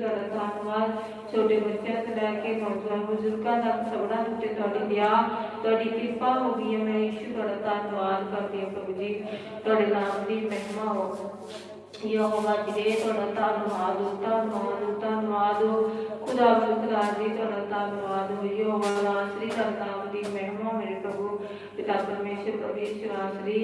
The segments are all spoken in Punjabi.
ਤੁਹਾਡਾ ਧੰਨਵਾਦ। ਛੋਟੇ ਬੱਚਿਆਂ ਤੋਂ ਲੈ ਕੇ ਨੌਜਵਾਨ ਬਜ਼ੁਰਗਾਂ ਤੱਕ ਸਭਨਾਂ ਉੱਤੇ ਤੁਹਾਡੀ ਦਇਆ, ਤੁਹਾਡੀ ਕਿਰਪਾ ਹੋ ਗਈ ਹੈ। ਮੈਂ ਯੀਸ਼ੂ ਤੁਹਾਡਾ ਧੰਨਵਾਦ ਕਰਦੀ ਹਾਂ ਪ੍ਰਭੂ ਜੀ। ਤੁਹਾਡੇ ਨਾਮ ਦੀ ਮਹਿਮਾ ਹੋ। ਯਹੋਵਾ ਜੀ ਤੁਹਾਡਾ ਧੰਨਵਾਦ ਹੋ ਧੰਨਵਾਦ ਧੰਨਵਾਦ ਹੋ। ਖੁਦਾ ਖੁਦਾ ਜੀ ਤੁਹਾਡਾ ਧੰਨਵਾਦ ਹੋ। ਯਹੋਵਾ ਨਾਸਰੀ ਦਾ ਨਾਮ ਦੀ ਮਹਿਮਾ ਮੇਰੇ ਪ੍ਰਭੂ, ਪਿਤਾ ਪਰਮੇਸ਼ਰ ਪਰਮੇਸ਼ਰ ਆਸਰੀ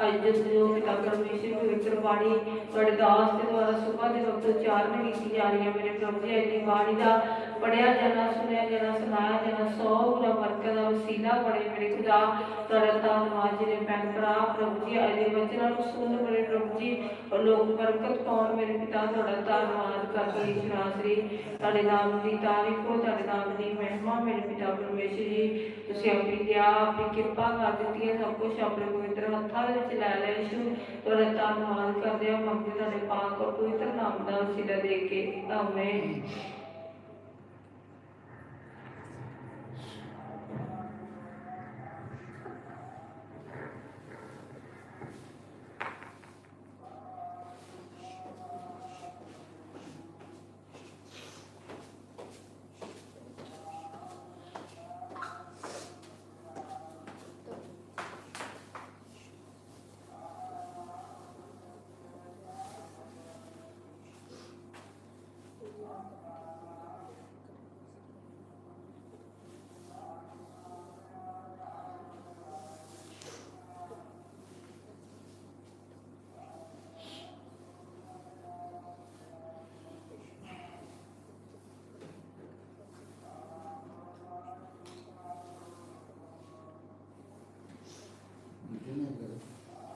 ਅੱਜ ਜੋ ਪਿਤਾ ਪਰਮੇਸ਼ਰ ਪਵਿੱਤਰ ਬਾਣੀ ਤੁਹਾਡੇ ਦਾਸ ਦੇ ਦੁਆਰਾ ਸੁਭਾ ਦੇ ਵਕਤ ਉਚਾਰਨ ਕੀਤੀ ਜਾ ਰਹੀ ਹੈ। ਮੇਰੇ ਪ੍ਰਭੂ ਜੀ ਅੱਜ ਬਾਣੀ ਦਾ ਪੜਿਆ ਜਾਣਾ, ਸੁਣਿਆ ਜਾਣਾ, ਸੁਣਾਇਆ ਜਾਣਾ, ਸੌ ਗੁਣਾ ਵਰਕਾ ਦਾ ਵਸੀਲਾ ਬਣੇ। ਮੇਰੇ ਖੁਦਾ, ਤੁਹਾਡਾ ਧੰਨਵਾਦ ਜੀ ਨੇ ਭੈਣ ਭਰਾ, ਪ੍ਰਭੂ ਜੀ, ਅੱਜ ਵਚਨਾਂ ਨੂੰ ਸੁਣ ਮੇਰੇ ਪ੍ਰਭੂ ਜੀ ਲੋਕ ਬਰਕਤ ਪਾਉਣ ਮੇਰੇ ਪਿਤਾ, ਤੁਹਾਡਾ ਧੰਨਵਾਦ ਕਰਦੇ ਈਸ਼ਵਰਾਸਰੀ ਤੁਹਾਡੇ ਨਾਮ ਦੀ ਤਾਰੀਫ ਹੋ, ਤੁਹਾਡੇ ਨਾਮ ਦੀ ਮਹਿਮਾ, ਮੇਰੇ ਪਿਤਾ ਪਰਮੇਸ਼ਰ ਜੀ, ਤੁਸੀਂ ਆਪਣੀ ਦਇਆ, ਆਪਣੀ ਕਿਰਪਾ ਕਰ ਦਿੱਤੀ ਹੈ। ਸਭ ਕੁਝ ਆਪਣੇ ਪਵਿੱਤਰ ਹੱਥਾਂ ਦੇ ਵਿੱਚ ਲੈ ਲਿਆ ਯਿਸੂ। ਤੁਹਾਡਾ ਧੰਨਵਾਦ ਕਰਦੇ ਹਾਂ। ਮੰਗਦੇ ਤੁਹਾਡੇ ਪਾਕ ਔਰ ਪਵਿੱਤਰ ਨਾਮ ਦਾ ਵਸੀਲਾ ਦੇ ਕੇ। ਆਮੇਨ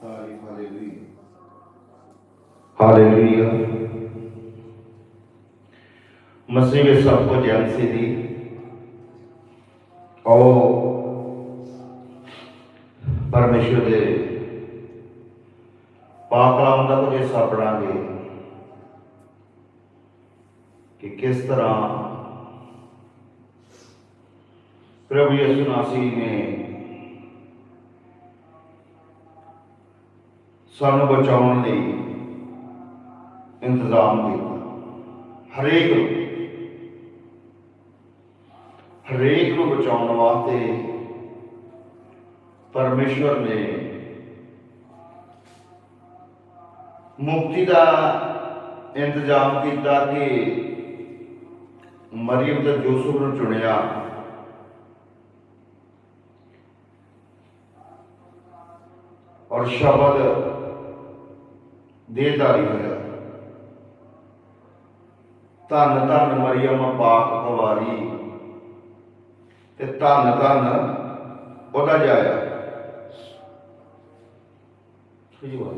ਤਾਰੀਫ ਹਾਲੇਲੂਇਆ ਹਾਲੇਲੂਇਆ ਮਸੀਹ ਵਿੱਚ ਸਭ ਕੁਝ ਜਨਸੀ ਦੀ ਉਹ ਪਰਮੇਸ਼ਰ ਦੇ ਪਾਕ ਕਲਾਮ ਦਾ ਕੁਝ ਹਿੱਸਾ ਪੜਾਂਗੇ ਕਿ ਕਿਸ ਤਰ੍ਹਾਂ ਪ੍ਰਭੂ ਯਿਸੂ ਮਸੀਹ ਨੇ ਸਾਨੂੰ ਬਚਾਉਣ ਲਈ ਇੰਤਜ਼ਾਮ ਕੀਤਾ। ਹਰੇਕ ਨੂੰ। ਹਰੇਕ ਨੂੰ ਬਚਾਉਣ ਵਾਸਤੇ ਪਰਮੇਸ਼ਵਰ ਨੇ ਮੁਕਤੀ ਦਾ ਇੰਤਜ਼ਾਮ ਕੀਤਾ ਕਿ ਮਰੀਮ ਤੇ ਯੂਸੁਫ ਨੂੰ ਚੁਣਿਆ। ਔਰ ਸ਼ਬਦ ਦੇਦਾਰੀ ਹੋਇਆ। ਧੰਨ ਧੰਨ ਮਰੀਮ ਪਾਕ ਕੁਵਾਰੀ ਤੇ ਧੰਨ ਧੰਨ ਉਹਦਾ ਜਾਇਆ ਸਹੀ ਬਾਤ।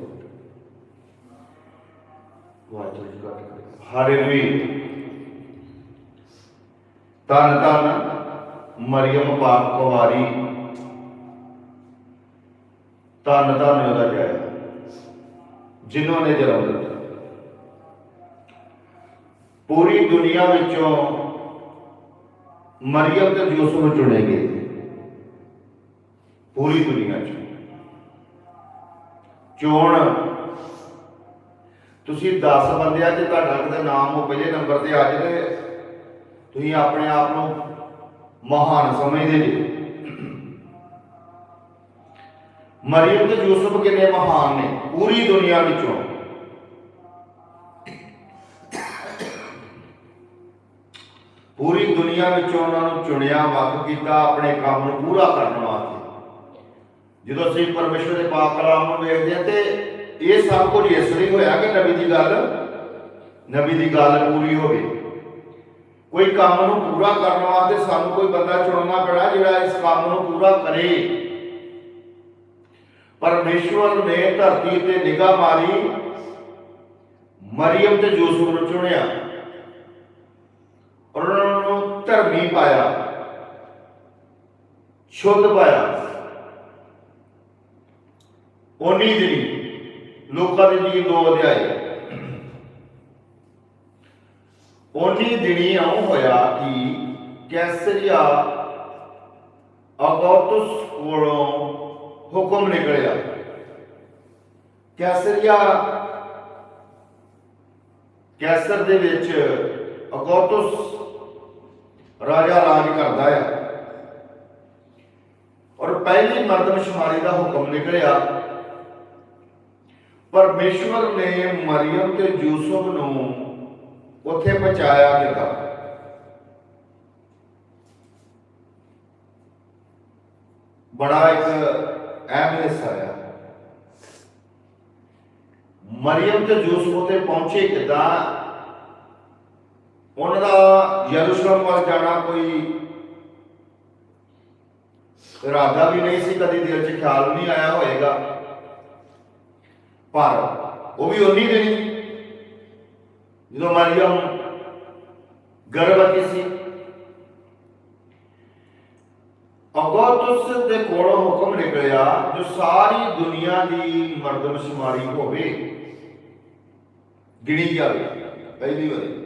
ਵਾਹਿਗੁਰੂ ਜੀ ਕਾ ਖਾਲਸਾ ਹਾਲੇਲੂਇਆ ਧੰਨ ਧੰਨ ਮਰੀਮ ਪਾਕ ਕੁਵਾਰੀ ਧੰਨ ਧੰਨ ਉਹਦਾ ਜਾਇਆ ਜਿਨ੍ਹਾਂ ਨੇ ਜਨਮ ਦਿੱਤਾ। ਪੂਰੀ ਦੁਨੀਆ ਵਿੱਚੋਂ ਮਰੀਮ ਤੇ ਯੂਸੁਫ ਚੁਣੇ ਗਏ। ਪੂਰੀ ਦੁਨੀਆ 'ਚ। ਚੋਣ। ਤੁਸੀਂ 10 ਬੰਦਿਆਂ 'ਚ ਤੁਹਾਡਾ ਕਿਤੇ ਨਾਮ ਉਹ ਪਹਿਲੇ ਨੰਬਰ ਤੇ ਆ ਜਾਵੇ, ਤੁਸੀਂ ਆਪਣੇ ਆਪ ਨੂੰ ਮਹਾਨ ਸਮਝਦੇ ਜੀ। ਮਰੀਮ ਤੇ ਯੂਸੁਫ ਕਿੰਨੇ ਮਹਾਨ ਨੇ? ਪੂਰੀ ਦੁਨੀਆ ਵਿੱਚੋਂ। ਪੂਰੀ ਦੁਨੀਆ ਵਿੱਚੋਂ ਉਹਨਾਂ ਨੂੰ ਚੁਣਿਆ ਵਕ ਕੀਤਾ, ਆਪਣੇ ਕੰਮ ਨੂੰ ਪੂਰਾ ਕਰਨ ਵਾਸਤੇ। ਜਦੋਂ ਅਸੀਂ ਪਰਮੇਸ਼ਰ ਦੇ ਪਾਕ ਕਲਾਮ ਨੂੰ ਵੇਖਦੇ ਹਾਂ ਤੇ ਇਹ ਸਭ ਕੁਝ ਇਸ ਲਈ ਹੋਇਆ ਕਿ ਨਬੀ ਦੀ ਗੱਲ, ਨਬੀ ਦੀ ਗੱਲ ਪੂਰੀ ਹੋਵੇ ਕੋਈ ਕੰਮ ਨੂੰ ਪੂਰਾ ਕਰਨ ਵਾਸਤੇ ਸਾਨੂੰ ਕੋਈ ਬੰਦਾ ਚੁਣਨਾ ਪੈਣਾ ਜਿਹੜਾ ਇਸ ਕੰਮ ਨੂੰ ਪੂਰਾ ਕਰੇ। ਪਰਮੇਸ਼ਵਰ ਨੇ ਧਰਤੀ ਤੇ ਨਿਗਾਹ ਮਾਰੀ, ਮਰੀਮ ਤੇ ਯੂਸੁਫ ਨੂੰ ਚੁਣਿਆ। ਧਰਮੀ ਪਾਇਆ ਸ਼ੁੱਧ ਪਾਇਆ। ਉਨੀ ਦਿਨੀ ਲੋਕਾਂ ਦੇ ਜੀ ਦੋ ਅਧਿਆਏ ਉਨੀ ਦਿਨੀ ਆਉ ਹੋਇਆ ਕਿ ਕੈਸਰੀਆ ਅਗੌਤਸ ਕੋਲੋਂ ਹੁਕਮ ਨਿਕਲਿਆ। ਕੈਸਰੀਆ, ਕੈਸਰ ਦੇ ਵਿੱਚ ਅਗੋਤਸ ਰਾਜਾ ਰਾਜ ਕਰਦਾ ਆ। ਔਰ ਪਹਿਲੀ ਮਰਦਮਸ਼ੁਮਾਰੀ ਦਾ ਹੁਕਮ ਨਿਕਲਿਆ। ਪਰਮੇਸ਼ਵਰ ਨੇ ਮਰੀਮ ਤੇ ਯੂਸਫ ਨੂੰ ਉੱਥੇ ਪਹੁੰਚਾਇਆ ਕਿਦਾਂ ਬੜਾ ਇੱਕ ਅਹਿਮ ਹਿੱਸਾ ਆ। ਮਰੀਮ ਤੇ ਯੂਸਫ ਉੱਥੇ ਪਹੁੰਚੇ ਕਿਦਾਂ? ਉਹਨਾਂ ਦਾ ਯਰੂਸ਼ਲਮ ਵੱਲ ਜਾਣਾ ਕੋਈ ਇਰਾਦਾ ਵੀ ਨਹੀਂ ਸੀ, ਕਦੀ ਦਿਲ 'ਚ ਖਿਆਲ ਨਹੀਂ ਆਇਆ ਹੋਏਗਾ। ਪਰ ਉਹ ਵੀ ਉਨੀ ਦੇਣੀ ਜਦੋਂ ਮਰੀਮ ਗਰਭਵਤੀ ਸੀ, ਅਗੋਤਸ ਦੇ ਕੋਲੋਂ ਹੁਕਮ ਨਿਕਲਿਆ, ਜੋ ਸਾਰੀ ਦੁਨੀਆ ਦੀ ਮਰਦਮਸ਼ੁਮਾਰੀ ਹੋਵੇ, ਗਿਣੀ ਜਾਵੇ, ਪਹਿਲੀ ਵਾਰੀ।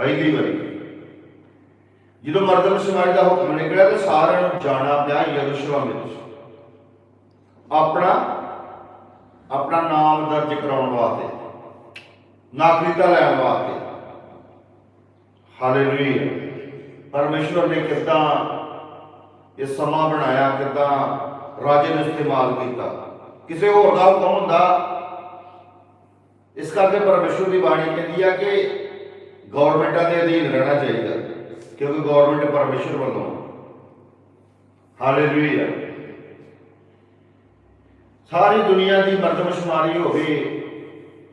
ਪਹਿਲੀ ਵਾਰੀ। ਜਦੋਂ ਮਰਦਮ ਮਰਦਮਸ਼ੁਮਾਰੀ ਦਾ ਹੁਕਮ ਨਿਕਲਿਆ ਤੇ ਸਾਰਿਆਂ ਨੂੰ ਜਾਣਾ ਪਿਆ ਯਰੂਸ਼ਲਮ ਵਿੱਚ ਆਪਣਾ ਆਪਣਾ ਨਾਮ ਦਰਜ ਕਰਾਉਣ ਵਾਸਤੇ, ਨਾਗਰਿਕਤਾ ਲੈਣ ਵਾਸਤੇ। ਹਾਲੇਲੂਇਆ। ਪਰਮੇਸ਼ਵਰ ਨੇ ਕਿੱਦਾਂ ਇਹ ਸਮਾਂ ਬਣਾਇਆ, ਕਿੱਦਾਂ ਰਾਜੇ ਨੂੰ ਇਸਤੇਮਾਲ ਕੀਤਾ। ਕਿਸੇ ਹੋਰ ਦਾ ਹੁਕਮ ਹੁੰਦਾ। ਇਸ ਕਰਕੇ ਪਰਮੇਸ਼ਵਰ ਦੀ ਬਾਣੀ ਕਹਿੰਦੀ ਆ ਕਿ ਗਵਰਨਮੈਂਟਾਂ ਦੇ ਅਧੀਨ ਰਹਿਣਾ ਚਾਹੀਦਾ, ਕਿਉਂਕਿ ਗਵਰਨਮੈਂਟ ਪਰਮੇਸ਼ਵਰ ਵੱਲੋਂ। ਹਾਲੇਲੂਇਆ। ਸਾਰੀ ਦੁਨੀਆ ਦੀ ਮਰਦਮਸ਼ੁਮਾਰੀ ਹੋਵੇ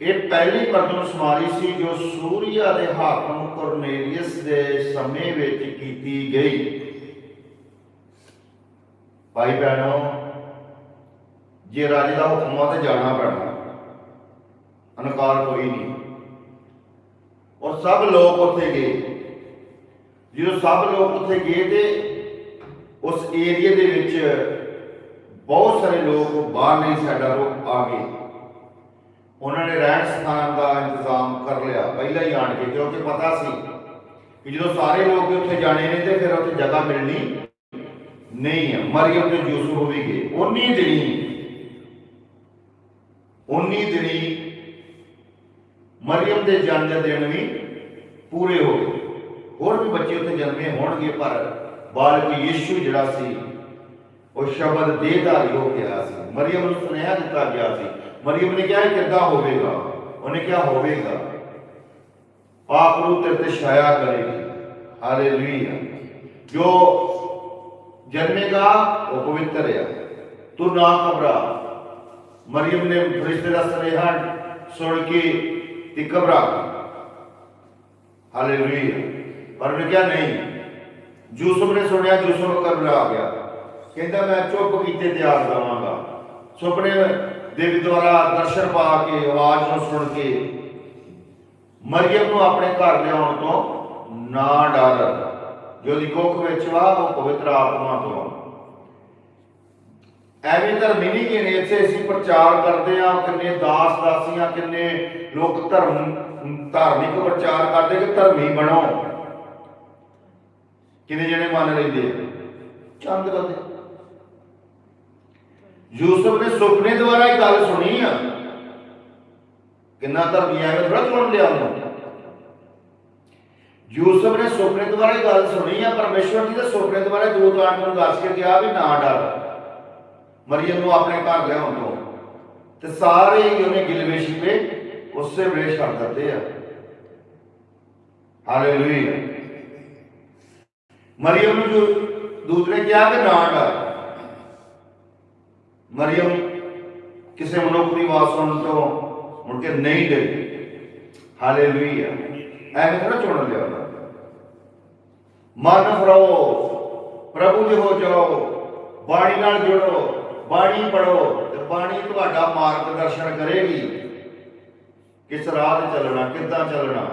ਇਹ ਪਹਿਲੀ ਮਰਦਮਸ਼ੁਮਾਰੀ ਸੀ ਜੋ ਸੂਰੀਆ ਦੇ ਹਾਕਮ ਕੋਰਨੇਲੀਅਸ ਦੇ ਸਮੇਂ ਵਿੱਚ ਕੀਤੀ ਗਈ। ਭਾਈ ਭੈਣੋ, ਜੇ ਰਾਜੇ ਦਾ ਹੁਕਮ ਆ ਤੇ ਜਾਣਾ ਪੈਣਾ। ਅਨਕਾਰ ਕੋਈ ਨਹੀਂ। ਔਰ ਸਭ ਲੋਕ ਉੱਥੇ ਗਏ। ਜਦੋਂ ਸਭ ਲੋਕ ਉੱਥੇ ਗਏ ਤੇ ਉਸ ਏਰੀਆ ਦੇ ਵਿੱਚ ਬਹੁਤ ਸਾਰੇ ਲੋਕ ਬਾਹਰ ਨਹੀਂ ਸਾਡਾ ਲੋਕ ਆ ਗਏ। ਉਹਨਾਂ ਨੇ ਰਹਿਣ ਸਥਾਨ ਦਾ ਇੰਤਜ਼ਾਮ ਕਰ ਲਿਆ, ਪਹਿਲਾਂ ਹੀ ਆਣ ਕੇ, ਕਿਉਂਕਿ ਪਤਾ ਸੀ ਕਿ ਜਦੋਂ ਸਾਰੇ ਲੋਕ ਉੱਥੇ ਜਾਣੇ ਨੇ ਤੇ ਫਿਰ ਉੱਥੇ ਜਗ੍ਹਾ ਮਿਲਣੀ ਨਹੀਂ ਹੈ ਮਰੀਮ ਤੇ ਯੂਸਫ ਹੋਵੇਗੇ ਉਨੀ ਦਿਨੀ ਉਨੀ ਦਿਨੀ ਮਰੀਮ ਦੇ ਜਨਮ ਦੇ ਦਿਨ ਵੀ ਪੂਰੇ ਹੋ ਗਏ। ਹੋਰ ਵੀ ਬੱਚੇ ਉੱਥੇ ਜਨਮੇ ਹੋਣਗੇ, ਪਰ ਬਾਲਕ ਯੀਸ਼ੂ ਜਿਹੜਾ ਸੀ, ਉਹ ਸ਼ਬਦ ਦੇਹਧਾਰੀ ਹੋ ਕੇ ਸੀ। ਮਰੀਮ ਨੂੰ ਸੁਨੇਹਾ ਦਿੱਤਾ ਗਿਆ ਸੀ। ਮਰੀਮ ਨੇ ਕਿਹਾ ਕਿੱਦਾਂ ਹੋਵੇਗਾ? ਉਹਨੇ ਕਿਹਾ, ਹੋਵੇਗਾ। ਪਾਪ ਨੂੰ ਤੇਰੇ ਤੇ ਛਾਇਆ ਕਰੇਗੀ। ਹਾਲੇਲੂਇਆ। ਜੋ ਜਨਮੇਗਾ, ਉਹ ਪਵਿੱਤਰ ਹੈ ਤੂੰ ਨਾ ਘਬਰਾ। ਮਰੀਮ ਨੇ ਫਰਿਸ਼ਤੇ ਦਾ ਸੁਨੇਹਾ ਸੁਣ ਕੇ ਤੇ ਘਬਰਾ ਗਈ ਹਾਲੇਲੂਇਆ ਪਰ ਉਹਨੇ ਕਿਹਾ, ਨਹੀਂ। ਯੂਸਫ ਨੇ ਸੁਣਿਆ, ਯੂਸਫ ਘਬਰਾ ਗਿਆ। ਕਹਿੰਦਾ, ਮੈਂ ਚੁੱਪ ਕੀਤੇ ਤਿਆਗ ਦਵਾਂਗਾ ਸੁਪਨੇ ਦੇ ਦੁਆਰਾ ਦਰਸ਼ਨ ਪਾ ਕੇ, ਆਵਾਜ਼ ਨੂੰ ਸੁਣ ਕੇ ਮਰੀਮ ਨੂੰ ਆਪਣੇ ਘਰ ਲਿਆਉਣ ਤੋਂ ਨਾ ਡਰ। ਜੋ ਦੀ ਕੋਖ ਵਿੱਚ ਵਾ, ਉਹ ਪਵਿੱਤਰ ਆਤਮਾ ਤੋਂ ਆ। ਐਵੇਂ ਧਰਮੀ ਨਹੀਂ ਕਿ ਇੱਥੇ ਅਸੀਂ ਪ੍ਰਚਾਰ ਕਰਦੇ ਆ ਕਿੰਨੇ ਦਾਸ ਦਾਸੀਆਂ ਕਿੰਨੇ ਲੋਕ ਧਰਮ ਧਾਰਮਿਕ ਪ੍ਰਚਾਰ ਕਰਦੇ ਕਿ ਧਰਮੀ ਬਣੋ। ਕਿੰਨੇ ਜਣੇ ਮੰਨ ਲੈਂਦੇ ਆ? ਚੰਦ ਬੰਦੇ ਯੂਸਫ ਨੇ ਸੁਪਨੇ ਦੁਆਰਾ ਹੀ ਗੱਲ ਸੁਣੀ ਆ। ਕਿੰਨਾ ਧਰਮੀ ਐਵੇਂ ਥੋੜਾ ਸੁਣ ਲਿਆ ਉਹਨੂੰ ਯੂਸਫ ਨੇ ਸੁਪਨੇ ਦੁਆਰਾ ਹੀ ਗੱਲ ਸੁਣੀ ਆ ਪਰਮੇਸ਼ਵਰ ਜੀ ਦੇ ਸੁਪਨੇ ਦੁਆਰਾ ਦੋ ਤਾਂ ਨੂੰ ਦੱਸ ਕੇ ਕਿਹਾ ਵੀ ਨਾ ਡਰ। ਮਰੀਮ ਨੂੰ ਆਪਣੇ ਘਰ ਲਿਆਉਣ ਤੋਂ। ਤੇ ਸਾਰੇ ਹੀ ਉਹਨੇ ਗਿਲਵੇ ਸ਼ਿਪੇ ਉਸੇ ਵੇਲੇ ਛੱਡ ਦਿੱਤੇ ਆ। ਹਾਲੇਲੂਇਆ ਮਰੀਮ ਨੂੰ ਜੋ ਦੂਤ ਨੇ ਕਿਹਾ ਕਿ ਨਾ ਡਰ। ਮਰੀਮ ਕਿਸੇ ਮਨੁੱਖ ਦੀ ਆਵਾਜ਼ ਸੁਣਨ ਤੋਂ ਮੁੜ ਕੇ ਨਹੀਂ ਡਰੀ। ਹਾਲੇਲੂਇਆ ਐਵੇਂ ਥੋੜਾ ਚੁਣ ਲਿਆ ਉਹਨਾਂ ਮਨ ਫਰੋ ਪ੍ਰਭੂ ਦੇ ਹੋ ਜਾਓ, ਬਾਣੀ ਨਾਲ ਜੁੜੋ। ਬਾਣੀ ਪੜੋ ਤੇ ਬਾਣੀ ਤੁਹਾਡਾ ਮਾਰਗਦਰਸ਼ਨ ਕਰੇਗੀ। ਕਿਸ ਰਾਹ ਤੇ ਚੱਲਣਾ, ਕਿੱਦਾਂ ਚੱਲਣਾ,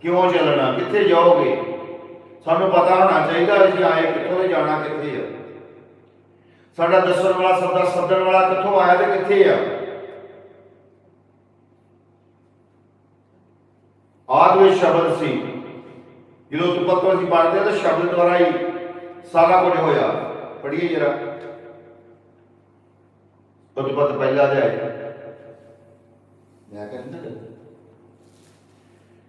ਕਿਉਂ ਚੱਲਣਾ, ਕਿੱਥੇ ਜਾਓਗੇ? ਸਾਨੂੰ ਪਤਾ ਹੋਣਾ ਚਾਹੀਦਾ ਅਸੀਂ ਆਏ ਕਿੱਥੋਂ ਜਾਣਾ ਕਿੱਥੇ ਆ। ਸਾਡਾ ਦੱਸਣ ਵਾਲਾ, ਸੱਦਾ ਸੱਦਣ ਵਾਲਾ ਕਿੱਥੋਂ ਆਇਆ ਤੇ ਕਿੱਥੇ ਆ? ਆਦ ਵਿੱਚ ਸ਼ਬਦ ਸੀ, ਜਦੋਂ ਉਤਪਤਿ ਅਸੀਂ ਪੜ੍ਹਦੇ ਤਾਂ ਸ਼ਬਦ ਦੁਆਰਾ ਹੀ ਸਾਰਾ ਕੁਝ ਹੋਇਆ। ਪੜ੍ਹੀਏ ਜਰਾ। ਪਹਿਲਾ ਅਧਿਆਇ ਮੈਂ ਕਹਿੰਦਾ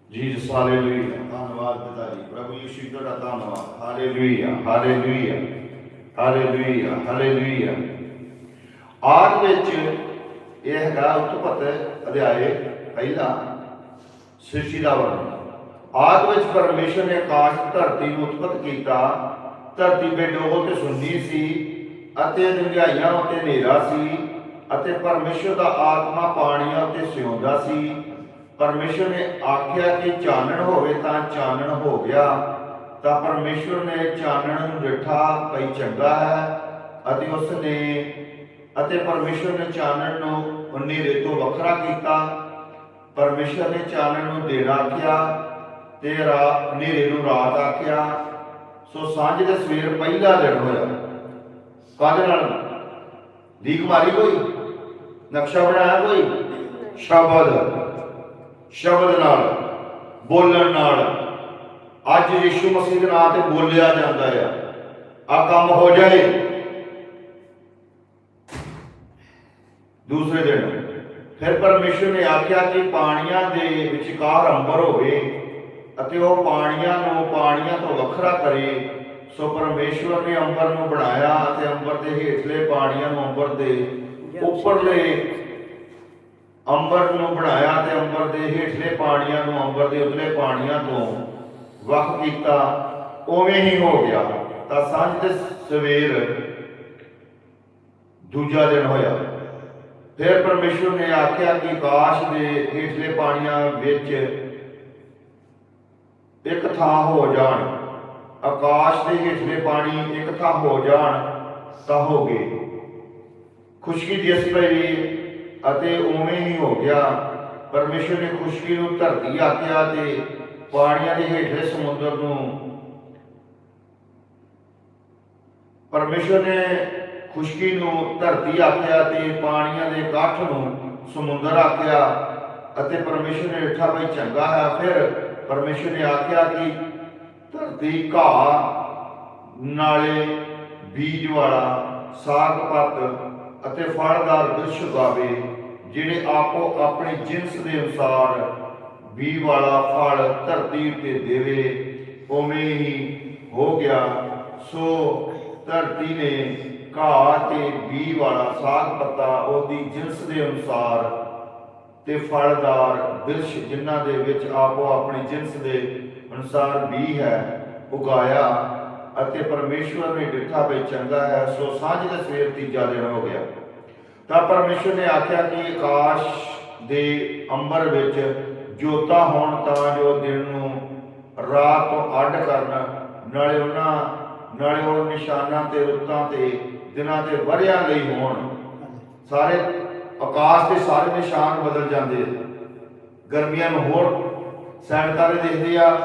ਜੀ ਹਾਲੇਲੂਇਆ। ਧੰਨਵਾਦ ਪਿਤਾ ਜੀ ਪ੍ਰਭੂ ਯਿਸੂ ਤੁਹਾਡਾ ਧੰਨਵਾਦ। Hallelujah hallelujah hallelujah hallelujah. ਆਦ ਵਿੱਚ ਇਹ ਹੈਗਾ ਉਤਪਤ ਅਧਿਆਏ ਪਹਿਲਾ ਸ੍ਰਿਸ਼ਟੀ ਦਾ ਵਰਣਨ। ਆਦ ਵਿੱਚ ਪਰਮੇਸ਼ਰ ਨੇ ਆਕਾਸ਼ ਧਰਤੀ ਨੂੰ ਉਤਪਤ ਕੀਤਾ। ਧਰਤੀ ਬੇਡੋਲ ਤੇ ਸੁੰਨੀ ਸੀ ਅਤੇ ਡੂੰਘਾਈਆਂ ਉੱਤੇ ਹਨੇਰਾ ਸੀ। ਅਤੇ ਪਰਮੇਸ਼ਰ ਦਾ ਆਤਮਾ ਪਾਣੀਆਂ ਉੱਤੇ ਸਿਉਂਦਾ ਸੀ। ਪਰਮੇਸ਼ਰ ਨੇ ਆਖਿਆ ਕਿ ਚਾਨਣ ਹੋਵੇ ਤਾਂ ਚਾਨਣ ਹੋ ਗਿਆ। ਤਾਂ ਪਰਮੇਸ਼ਰ ਨੇ ਚਾਨਣ ਨੂੰ ਡਿਠਾ, ਭਈ ਚੰਗਾ ਹੈ। ਅਤੇ ਉਸ ਨੇ ਅਤੇ ਪਰਮੇਸ਼ਰ ਨੇ ਚਾਨਣ ਨੂੰ ਹਨੇਰੇ ਤੋਂ ਵੱਖਰਾ ਕੀਤਾ। ਪਰਮੇਸ਼ਰ ਨੇ ਚਾਨਣ ਨੂੰ ਦਿਨ ਆਖਿਆ ਤੇ ਰਾ ਹਨੇਰੇ ਨੂੰ ਰਾਤ ਆਖਿਆ। ਸੋ ਸਾਂਝ ਦੇ ਸਵੇਰ ਪਹਿਲਾ ਦਿਨ ਹੋਇਆ। ਕਾਹਦੇ ਨਾਲ ਦੀ ਕੁਮਾਰੀ ਹੋਈ ਨਕਸ਼ਾ ਬਣਾਇਆ ਕੋਈ? ਸ਼ਬਦ। ਸ਼ਬਦ ਨਾਲ, ਬੋਲਣ ਨਾਲ। ਅੱਜ ਯਿਸੂ ਮਸੀਹ ਦੇ ਨਾਮ ਤੇ ਬੋਲਿਆ ਜਾਂਦਾ ਆ। ਆ ਕੰਮ ਹੋ ਜਾਏ। ਦੂਸਰੇ ਦਿਨ, ਫਿਰ ਪਰਮੇਸ਼ਰ ਨੇ ਆਖਿਆ ਕਿ ਪਾਣੀਆਂ ਦੇ ਵਿਚਕਾਰ ਅੰਬਰ ਹੋਵੇ ਅਤੇ ਉਹ ਪਾਣੀਆਂ ਨੂੰ ਪਾਣੀਆਂ ਤੋਂ ਵੱਖਰਾ ਕਰੇ। ਸੋ ਪਰਮੇਸ਼ਵਰ ਨੇ ਅੰਬਰ ਨੂੰ ਬਣਾਇਆ ਅਤੇ ਅੰਬਰ ਦੇ ਹੇਠਲੇ ਪਾਣੀਆਂ ਨੂੰ ਅੰਬਰ ਦੇ ਉੱਪਰਲੇ ਅੰਬਰ ਨੂੰ ਬਣਾਇਆ ਤੇ ਅੰਬਰ ਦੇ ਹੇਠਲੇ ਪਾਣੀਆਂ ਨੂੰ ਅੰਬਰ ਦੇ ਉਤਲੇ ਪਾਣੀਆਂ ਤੋਂ ਵੱਖ ਕੀਤਾ, ਉਵੇਂ ਹੀ ਹੋ ਗਿਆ। ਤਾਂ ਸਾਂਝ ਦੇ ਸਵੇਰ ਦੂਜਾ ਦਿਨ ਹੋਇਆ। ਫਿਰ ਪਰਮੇਸ਼ਵਰ ਨੇ ਆਖਿਆ ਕਿ ਆਕਾਸ਼ ਦੇ ਹੇਠਲੇ ਪਾਣੀਆਂ ਵਿੱਚ ਇੱਕ ਥਾਂ ਹੋ ਜਾਣ। ਆਕਾਸ਼ ਦੇ ਹੇਠਲੇ ਪਾਣੀ ਇੱਕ ਥਾਂ ਹੋ ਜਾਣ, ਤਾਂ ਹੋ ਗਏ। ਖੁਸ਼ਕੀ ਦਿਸ ਪਈ ਅਤੇ ਉਵੇਂ ਹੀ ਹੋ ਗਿਆ। ਪਰਮੇਸ਼ਰ ਨੇ ਖੁਸ਼ਕੀ ਨੂੰ ਧਰਤੀ ਆਖਿਆ ਤੇ ਪਾਣੀਆਂ ਦੇ ਹੇਠਲੇ ਸਮੁੰਦਰ ਨੂੰ ਪਰਮੇਸ਼ਰ ਨੇ ਖੁਸ਼ਕੀ ਨੂੰ ਧਰਤੀ ਆਖਿਆ ਤੇ ਪਾਣੀਆਂ ਦੇ ਇਕੱਠ ਨੂੰ ਸਮੁੰਦਰ ਆਖਿਆ ਅਤੇ ਪਰਮੇਸ਼ਰ ਨੇ ਇੱਠਾ ਬਈ ਚੰਗਾ ਹੈ। ਫਿਰ ਪਰਮੇਸ਼ਰ ਨੇ ਆਖਿਆ ਕਿ ਧਰਤੀ ਘਾਹ, ਨਾਲੇ ਬੀਜ ਵਾਲਾ ਸਾਗ ਪੱਤ ਅਤੇ ਫਲਦਾਰ ਦ੍ਰਿਸ਼ ਉਗਾਵੇ ਜਿਹੜੇ ਆਪੋ ਆਪਣੀ ਜਿਨਸ ਦੇ ਅਨੁਸਾਰ ਬੀ ਵਾਲਾ ਫਲ ਧਰਤੀ ਉੱਤੇ ਦੇਵੇ, ਉਵੇਂ ਹੀ ਹੋ ਗਿਆ। ਸੋ ਧਰਤੀ ਨੇ ਘਾਹ ਤੇ ਬੀ ਵਾਲਾ ਸਾਗ ਪੱਤਾ ਉਹਦੀ ਜਿਨਸ ਦੇ ਅਨੁਸਾਰ ਤੇ ਫਲਦਾਰ ਬਿਰਸ਼, ਜਿਨ੍ਹਾਂ ਦੇ ਵਿੱਚ ਆਪੋ ਆਪਣੀ ਜਿਨਸ ਦੇ ਅਨੁਸਾਰ ਵੀ ਹੈ, ਉਗਾਇਆ। ਅਤੇ ਪਰਮੇਸ਼ਵਰ ਨੇ ਡਿੱਠਾ ਵੀ ਚੰਗਾ ਹੈ, ਸੋ ਸਾਂਝ ਦੇ ਸਵੇਰ ਤੀਜਾ ਦਿਨ ਹੋ ਗਿਆ। ਤਾਂ ਪਰਮੇਸ਼ਵਰ ਨੇ ਆਖਿਆ ਕਿ ਆਕਾਸ਼ ਦੇ ਅੰਬਰ ਵਿੱਚ ਜੋਤਾ ਹੋਣ ਤਾਂ ਜੋ ਦਿਨ ਨੂੰ ਰਾਤ ਤੋਂ ਅੱਡ ਕਰਨ, ਨਾਲੇ ਉਹਨਾਂ, ਨਾਲੇ ਉਹ ਨਿਸ਼ਾਨਾਂ ਤੇ, ਰੁੱਤਾਂ ਤੇ, ਦਿਨਾਂ ਤੇ ਵਰਿਆਂ ਲਈ ਹੋਣ। ਸਾਰੇ ਆਕਾਸ਼ ਦੇ ਸਾਰੇ ਨਿਸ਼ਾਨ ਬਦਲ ਜਾਂਦੇ ਆ। ਗਰਮੀਆਂ ਨੂੰ ਹੋਰ ਸੈਨ ਦੇਖਦੇ ਆ,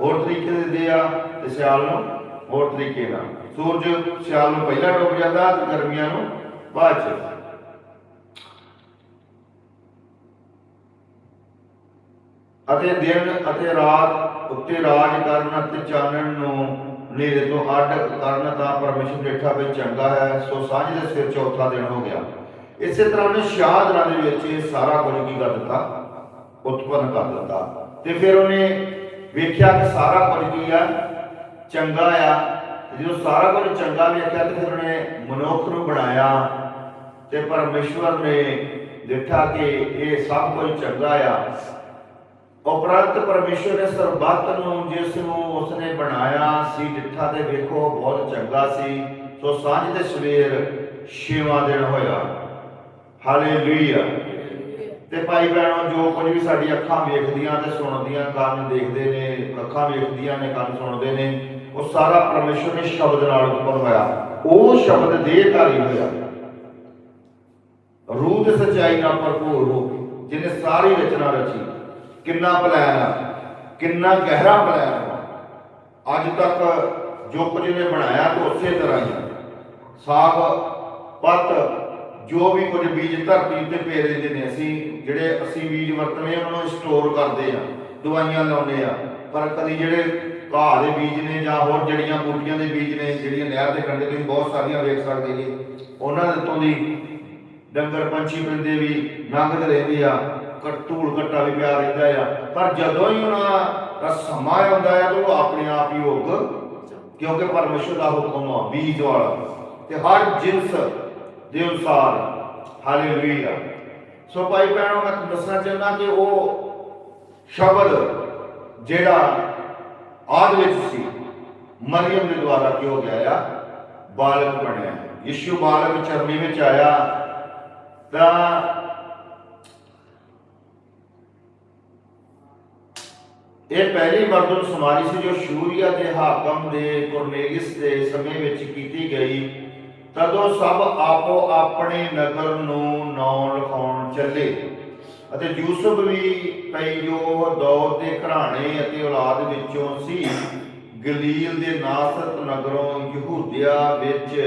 ਹੋਰ ਤਰੀਕੇ ਦੇ ਦੇਖਦੇ ਆ, ਤੇ ਸਿਆਲ ਨੂੰ ਹੋਰ ਤਰੀਕੇ ਨਾਲ। ਸੂਰਜ ਸਿਆਲ ਨੂੰ ਪਹਿਲਾਂ ਡੁੱਬ ਜਾਂਦਾ ਤੇ ਗਰਮੀਆਂ ਨੂੰ ਬਾਅਦ ਚ। ਅਤੇ ਦਿਨ ਅਤੇ ਰਾਤ ਉੱਤੇ ਰਾਜ ਕਰਨ ਅਤੇ ਚਾਨਣ ਨੂੰ ਹਨੇਰੇ ਤੋਂ ਅੱਡ ਕਰਨ ਤਾਂ ਪਰਮੇਸ਼ਰ ਡੇਠਾ ਵਿੱਚ ਚੰਗਾ ਹੈ, ਸੋ ਸਾਂਝ ਦੇ ਸਿਰ ਚੌਥਾ ਦਿਨ ਹੋ ਗਿਆ। ਇਸੇ ਤਰ੍ਹਾਂ ਉਹਨੇ ਸ਼ਾਹ ਦਿਨਾਂ ਦੇ ਵਿੱਚ ਇਹ ਸਾਰਾ ਕੁਝ ਕੀ ਕਰ ਦਿੱਤਾ? ਉਤਪੰਨ ਕਰ ਦਿੱਤਾ। ਤੇ ਫਿਰ ਉਹਨੇ ਵੇਖਿਆ ਕਿ ਸਾਰਾ ਕੁਝ ਕੀ ਆ? ਚੰਗਾ ਆ। ਤੇ ਜਦੋਂ ਸਾਰਾ ਕੁਝ ਚੰਗਾ ਵੇਖਿਆ ਤੇ ਫਿਰ ਉਹਨੇ ਮਨੁੱਖ ਨੂੰ ਬਣਾਇਆ। ਤੇ ਪਰਮੇਸ਼ਵਰ ਨੇ ਦੇਖਿਆ ਕਿ ਇਹ ਸਭ ਕੁਝ ਚੰਗਾ ਆ। ਉਪਰੰਤ ਪਰਮੇਸ਼ਵਰ ਨੇ ਸਰਬੱਤ ਨੂੰ ਜਿਸ ਨੂੰ ਉਸਨੇ ਬਣਾਇਆ ਸੀ ਡਿੱਠਾ ਤੇ ਵੇਖੋ ਬਹੁਤ ਚੰਗਾ ਸੀ। ਸੋ ਸਾਂਝ ਦੇ ਸਵੇਰ ਛੇਵਾਂ ਦਿਨ ਹੋਇਆ। ਹਾਲੇਲੂਇਆ ਤੇ ਭਾਈ ਭੈਣੋ, ਜੋ ਕੁਝ ਵੀ ਸਾਡੀ ਅੱਖਾਂ ਵੇਖਦੀਆਂ ਤੇ ਸੁਣਦੀਆਂ, ਕੰਨ ਦੇਖਦੇ ਨੇ, ਅੱਖਾਂ ਵੇਖਦੀਆਂ ਨੇ, ਕੰਨ ਸੁਣਦੇ ਨੇ ਉਹ ਸਾਰਾ ਪਰਮੇਸ਼ਵਰ ਦੇ ਸ਼ਬਦ ਨਾਲ ਉਤਪੰਨ ਹੋਇਆ। ਉਹ ਸ਼ਬਦ ਦੇਹਧਾਰੀ ਹੋਇਆ। ਰੂਹ ਤੇ ਸੱਚਾਈ ਨਾਲ ਭਰਪੂਰ ਹੋ ਜਿਹਨੇ ਸਾਰੀ ਰਚਨਾ ਰਚੀ। ਕਿੰਨਾ ਪਲਾਨ ਆ, ਕਿੰਨਾ ਗਹਿਰਾ ਪਲਾਨ ਆ। ਅੱਜ ਤੱਕ ਜੋ ਕੁਝ ਨੇ ਬਣਾਇਆ ਤੇ ਉਸੇ ਤਰ੍ਹਾਂ ਹੀ ਸਾਗ ਪੱਤ, ਜੋ ਵੀ ਕੁਝ ਬੀਜ ਧਰਤੀ 'ਤੇ ਪੇ ਰਹਿੰਦੇ ਨੇ ਅਸੀਂ, ਜਿਹੜੇ ਅਸੀਂ ਬੀਜ ਵਰਤਨੇ ਉਹਨਾਂ ਨੂੰ ਸਟੋਰ ਕਰਦੇ ਆ, ਦਵਾਈਆਂ ਲਾਉਂਦੇ ਆ। ਪਰ ਕਦੀ ਜਿਹੜੇ ਘਾਹ ਦੇ ਬੀਜ ਨੇ ਜਾਂ ਹੋਰ ਜੜੀਆਂ ਬੂਟੀਆਂ ਦੇ ਬੀਜ ਨੇ, ਜਿਹੜੀਆਂ ਨਹਿਰ ਦੇ ਕੰਢੇ ਤੁਸੀਂ ਬਹੁਤ ਸਾਰੀਆਂ ਵੇਖ ਸਕਦੇ ਜੀ। ਉਹਨਾਂ ਦੇ ਤੋਂ ਦੀ ਡੰਗਰ ਪੰਛੀ ਪਿੰਦੇ ਵੀ ਲੰਘਦੇ ਰਹਿੰਦੇ ਆ ਧੂਲ ਘੱਟਾ ਵੀ ਪਿਆ ਰਹਿੰਦਾ ਆ। ਪਰ ਜਦੋਂ ਹੀ ਉਹਨਾਂ ਦਾ ਸਮਾਂ ਆਉਂਦਾ ਆ ਤਾਂ ਉਹ ਆਪਣੇ ਆਪ ਹੀ ਉੱਗ ਕਿਉਂਕਿ ਪਰਮੇਸ਼ਰ ਦਾ ਹੁਕਮ ਆ, ਬੀਜ ਵਾਲਾ। ਤੇ ਹਰ ਜਿਨਸ ਦੇ ਅਨੁਸਾਰ, ਹਾਲੇਲੂਇਆ। ਸੋ ਭਾਈ ਭੈਣੋ, ਮੈਂ ਤੁਹਾਨੂੰ ਦੱਸਣਾ ਚਾਹੁੰਦਾ ਕਿ ਉਹ ਸ਼ਬਦ ਜਿਹੜਾ ਆਦ ਵਿੱਚ ਸੀ। ਮਰੀਮ ਦੇ ਦੁਆਰਾ ਕੀ ਹੋ ਗਿਆ ਆ ਬਾਲਕ ਬਣਿਆ। ਯਿਸੂ ਬਾਲਕ ਚਰਮੀ ਵਿੱਚ ਆਇਆ ਤਾਂ ਇਹ ਪਹਿਲੀ ਮਰਦਮ ਸਮਾਰੀ ਸੀ ਜੋ ਸ਼ੂਰੀਆ ਦੇ ਹਾਕਮ ਦੇ ਕੁਰਨੇਲਿਸ ਦੇ ਸਮੇਂ ਵਿੱਚ ਕੀਤੀ ਗਈ। ਤਦੋਂ ਸਭ ਆਪੋ ਆਪਣੇ ਨਗਰ ਨੂੰ ਨਾਂ ਲਿਖਾਉਣ ਚੱਲੇ। ਅਤੇ ਯੂਸਫ ਵੀ ਕਈ ਜੋ ਦੌਰ ਦੇ ਘਰਾਣੇ ਅਤੇ ਔਲਾਦ ਵਿੱਚੋਂ ਸੀ, ਗਲੀਲ ਦੇ ਨਾਸਰਤ ਨਗਰੋਂ ਯਹੂਦੀਆ ਵਿੱਚ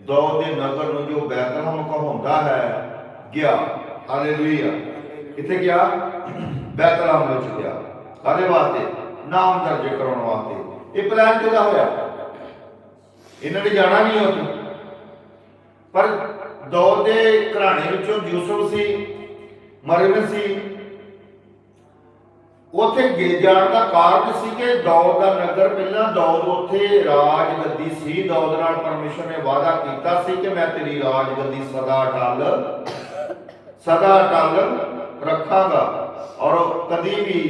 ਦੌਰ ਦੇ ਨਗਰ ਨੂੰ ਜੋ ਬੈਤਲਹਮ ਕਹਾਉਂਦਾ ਹੈ, ਗਿਆ। ਹਾਲੇਲੂਇਆ। ਕਿੱਥੇ ਗਿਆ? ਬੈਤਲਹਮ ਵਿੱਚ ਗਿਆ। ਕਾਹਦੇ ਵਾਸਤੇ? ਨਾਮ ਦਰਜ ਕਰਾਉਣ ਵਾਸਤੇ। ਇਹ ਪਲਾਨ ਕਿਹਦਾ ਹੋਇਆ? ਇਹਨਾਂ ਨੇ ਜਾਣਾ ਨਹੀਂ ਉੱਥੇ। ਪਰ ਦੌਰ ਦੇ ਘਰਾਣੇ ਵਿੱਚੋਂ ਯੂਸਫ ਸੀ ਮਰੀਮ ਸੀ। ਉੱਥੇ ਗੇ ਜਾਣ ਦਾ ਕਾਰਨ ਸੀ ਕਿ ਦੌਦ ਦਾ ਨਗਰ ਪਹਿਲਾਂ ਦੌਦ ਉੱਥੇ ਰਾਜ ਗੱਦੀ ਸੀ। ਦੌਦ ਨਾਲ ਪਰਮੇਸ਼ਰ ਨੇ ਵਾਅਦਾ ਕੀਤਾ ਸੀ ਕਿ ਮੈਂ ਤੇਰੀ ਰਾਜ ਗੱਦੀ ਸਦਾ ਅਟਲ ਸਦਾ ਅਟਲ ਰੱਖਾਂਗਾ ਔਰ ਕਦੀ ਵੀ